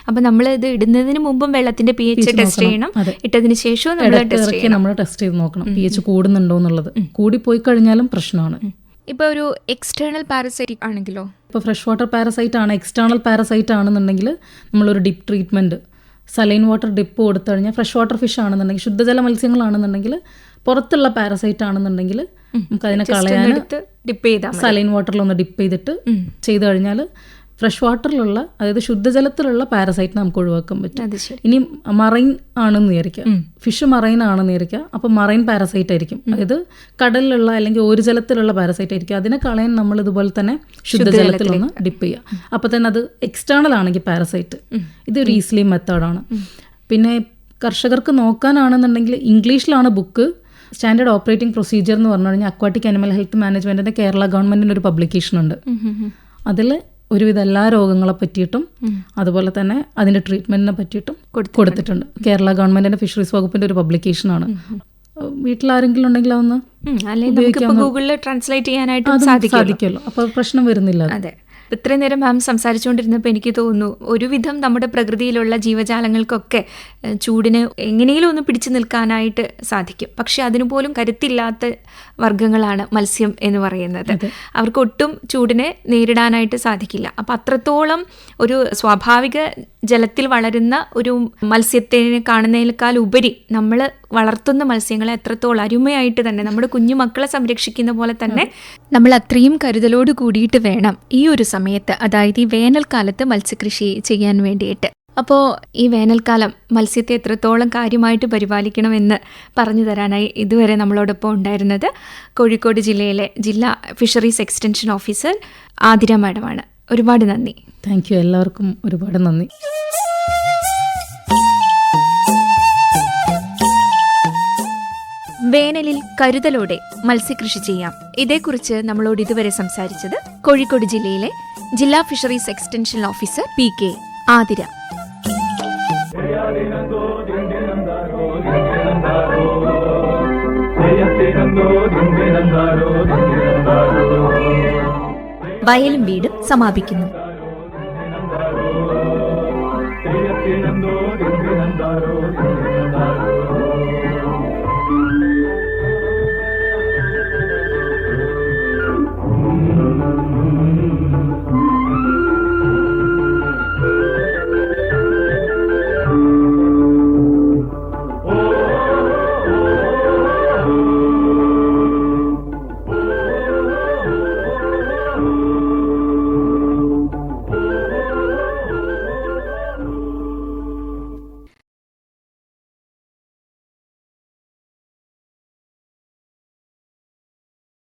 അപ്പൊ നമ്മൾ ഇത് ഇടുന്നതിന് മുമ്പും വെള്ളത്തിന്റെ പി എച്ച് ടെസ്റ്റ് ചെയ്യണം. ഇട്ടതിന് ശേഷവും നമ്മൾ ടെസ്റ്റ് ചെയ്യണം. നമ്മൾ ടെസ്റ്റ് ചെയ്ത് നോക്കണം. പി എച്ച് കൂടുന്നുണ്ടോ എന്നുള്ളത്. കൂടി പോയി കഴിഞ്ഞാലും പ്രശ്നമാണ്. ഇപ്പൊ ഒരു എക്സ്റ്റേണൽ പാരസൈറ്റിക് ആണെങ്കിലോ? ഇപ്പോൾ ഫ്രഷ് വാട്ടർ പാരസൈറ്റ് ആണ്. എക്സ്റ്റേണൽ പാരസൈറ്റ് ആണെന്നുണ്ടെങ്കിൽ നമ്മളൊരു dip treatment saline water dip കൊടുത്തു കഴിഞ്ഞാൽ ഫ്രഷ് വാട്ടർ ഫിഷ് ആണെന്നുണ്ടെങ്കിൽ ശുദ്ധജല മത്സ്യങ്ങളാണെന്നുണ്ടെങ്കിൽ പുറത്തുള്ള പാരസൈറ്റ് ആണെന്നുണ്ടെങ്കിൽ നമുക്ക് അതിനെ കളയാൻ ഡിപ്പ് ചെയ്താൽ. സലൈൻ വാട്ടറിൽ ഒന്ന് ഡിപ്പ് ചെയ്തിട്ട് ചെയ്തു കഴിഞ്ഞാൽ ഫ്രഷ് വാട്ടറിലുള്ള അതായത് ശുദ്ധജലത്തിലുള്ള പാരസൈറ്റിനെ നമുക്ക് ഒഴിവാക്കാൻ പറ്റും. ഇനി മറൈൻ ആണെന്ന് വിചാരിക്കുക. ഫിഷ് മറൈൻ ആണെന്ന് വിചാരിക്കുക. അപ്പോൾ മറൈൻ പാരസൈറ്റ് ആയിരിക്കും. അതായത് കടലിലുള്ള അല്ലെങ്കിൽ ഒരു ജലത്തിലുള്ള പാരസൈറ്റ് ആയിരിക്കും. അതിനെ കളയാൻ നമ്മൾ ഇതുപോലെ തന്നെ ശുദ്ധജലത്തിലൊന്ന് ഡിപ്പ് ചെയ്യുക. അപ്പോൾ തന്നെ അത് എക്സ്റ്റേണൽ ആണെങ്കിൽ പാരസൈറ്റ്. ഇതൊരു ഈസിലി മെത്തേഡാണ് പിന്നെ കർഷകർക്ക് നോക്കാനാണെന്നുണ്ടെങ്കിൽ ഇംഗ്ലീഷിലാണ് ബുക്ക് സ്റ്റാൻഡേർഡ് ഓപ്പറേറ്റിംഗ് പ്രൊസീജിയർ എന്ന് പറഞ്ഞു കഴിഞ്ഞാൽ അക്വാട്ടിക് അനിമൽ ഹെൽത്ത് മാനേജ്മെന്റിന്റെ കേരള ഗവൺമെന്റിന്റെ ഒരു പബ്ലിക്കേഷൻ ഉണ്ട്. അതിൽ ഒരുവിധ എല്ലാ രോഗങ്ങളെ പറ്റിയിട്ടും അതുപോലെ തന്നെ അതിന്റെ ട്രീറ്റ്മെന്റിനെ പറ്റിയിട്ടും കൊടുത്തിട്ടുണ്ട്. കേരള ഗവൺമെന്റിന്റെ ഫിഷറീസ് വകുപ്പിന്റെ ഒരു പബ്ലിക്കേഷനാണ് വീട്ടിലാരെങ്കിലും ഉണ്ടെങ്കിൽ അതൊന്ന് ഗൂഗിളിൽ ട്രാൻസ്ലേറ്റ് ചെയ്യാനായിട്ട് സാധിക്കുമല്ലോ. അപ്പൊ പ്രശ്നം വരുന്നില്ല അത്. ഇത്രയും നേരം മാം സംസാരിച്ചുകൊണ്ടിരുന്നപ്പോൾ എനിക്ക് തോന്നുന്നു ഒരുവിധം നമ്മുടെ പ്രകൃതിയിലുള്ള ജീവജാലങ്ങൾക്കൊക്കെ ചൂടിന് എങ്ങനെയും ഒന്ന് പിടിച്ചു നിൽക്കാനായിട്ട് സാധിക്കും. പക്ഷെ അതിനുപോലും കരുത്തില്ലാത്ത വർഗങ്ങളാണ് മത്സ്യം എന്ന് പറയുന്നത്. അവർക്ക് ഒട്ടും ചൂടിനെ നേരിടാനായിട്ട് സാധിക്കില്ല. അപ്പം അത്രത്തോളം ഒരു സ്വാഭാവിക ജലത്തിൽ വളരുന്ന ഒരു മത്സ്യത്തെ കാണുന്നതിനേക്കാൾ ഉപരി നമ്മൾ വളർത്തുന്ന മത്സ്യങ്ങളെ എത്രത്തോളം അരുമയായിട്ട് തന്നെ നമ്മുടെ കുഞ്ഞു മക്കളെ സംരക്ഷിക്കുന്ന പോലെ തന്നെ നമ്മൾ അത്രയും കരുതലോട് കൂടിയിട്ട് വേണം ഈ ഒരു സമയത്ത് അതായത് ഈ വേനൽക്കാലത്ത് മത്സ്യകൃഷി ചെയ്യാൻ വേണ്ടിയിട്ട്. അപ്പോൾ ഈ വേനൽക്കാലം മത്സ്യത്തെ എത്രത്തോളം കാര്യമായിട്ട് പരിപാലിക്കണമെന്ന് പറഞ്ഞു തരാനായി ഇതുവരെ നമ്മളോടൊപ്പം ഉണ്ടായിരുന്നത് കോഴിക്കോട് ജില്ലയിലെ ജില്ലാ ഫിഷറീസ് എക്സ്റ്റൻഷൻ ഓഫീസർ ആതിര മാഡമാണ്. ഒരുപാട് നന്ദി. താങ്ക് യു എല്ലാവർക്കും ഒരുപാട് നന്ദി. വേനലിൽ കരുതലോടെ മത്സ്യകൃഷി ചെയ്യാം. ഇതേക്കുറിച്ച് നമ്മളോട് ഇതുവരെ സംസാരിച്ചത് കോഴിക്കോട് ജില്ലയിലെ ജില്ലാ fisheries extension officer P K Athira. വയലും വീടും സമാപിക്കുന്നു ോ.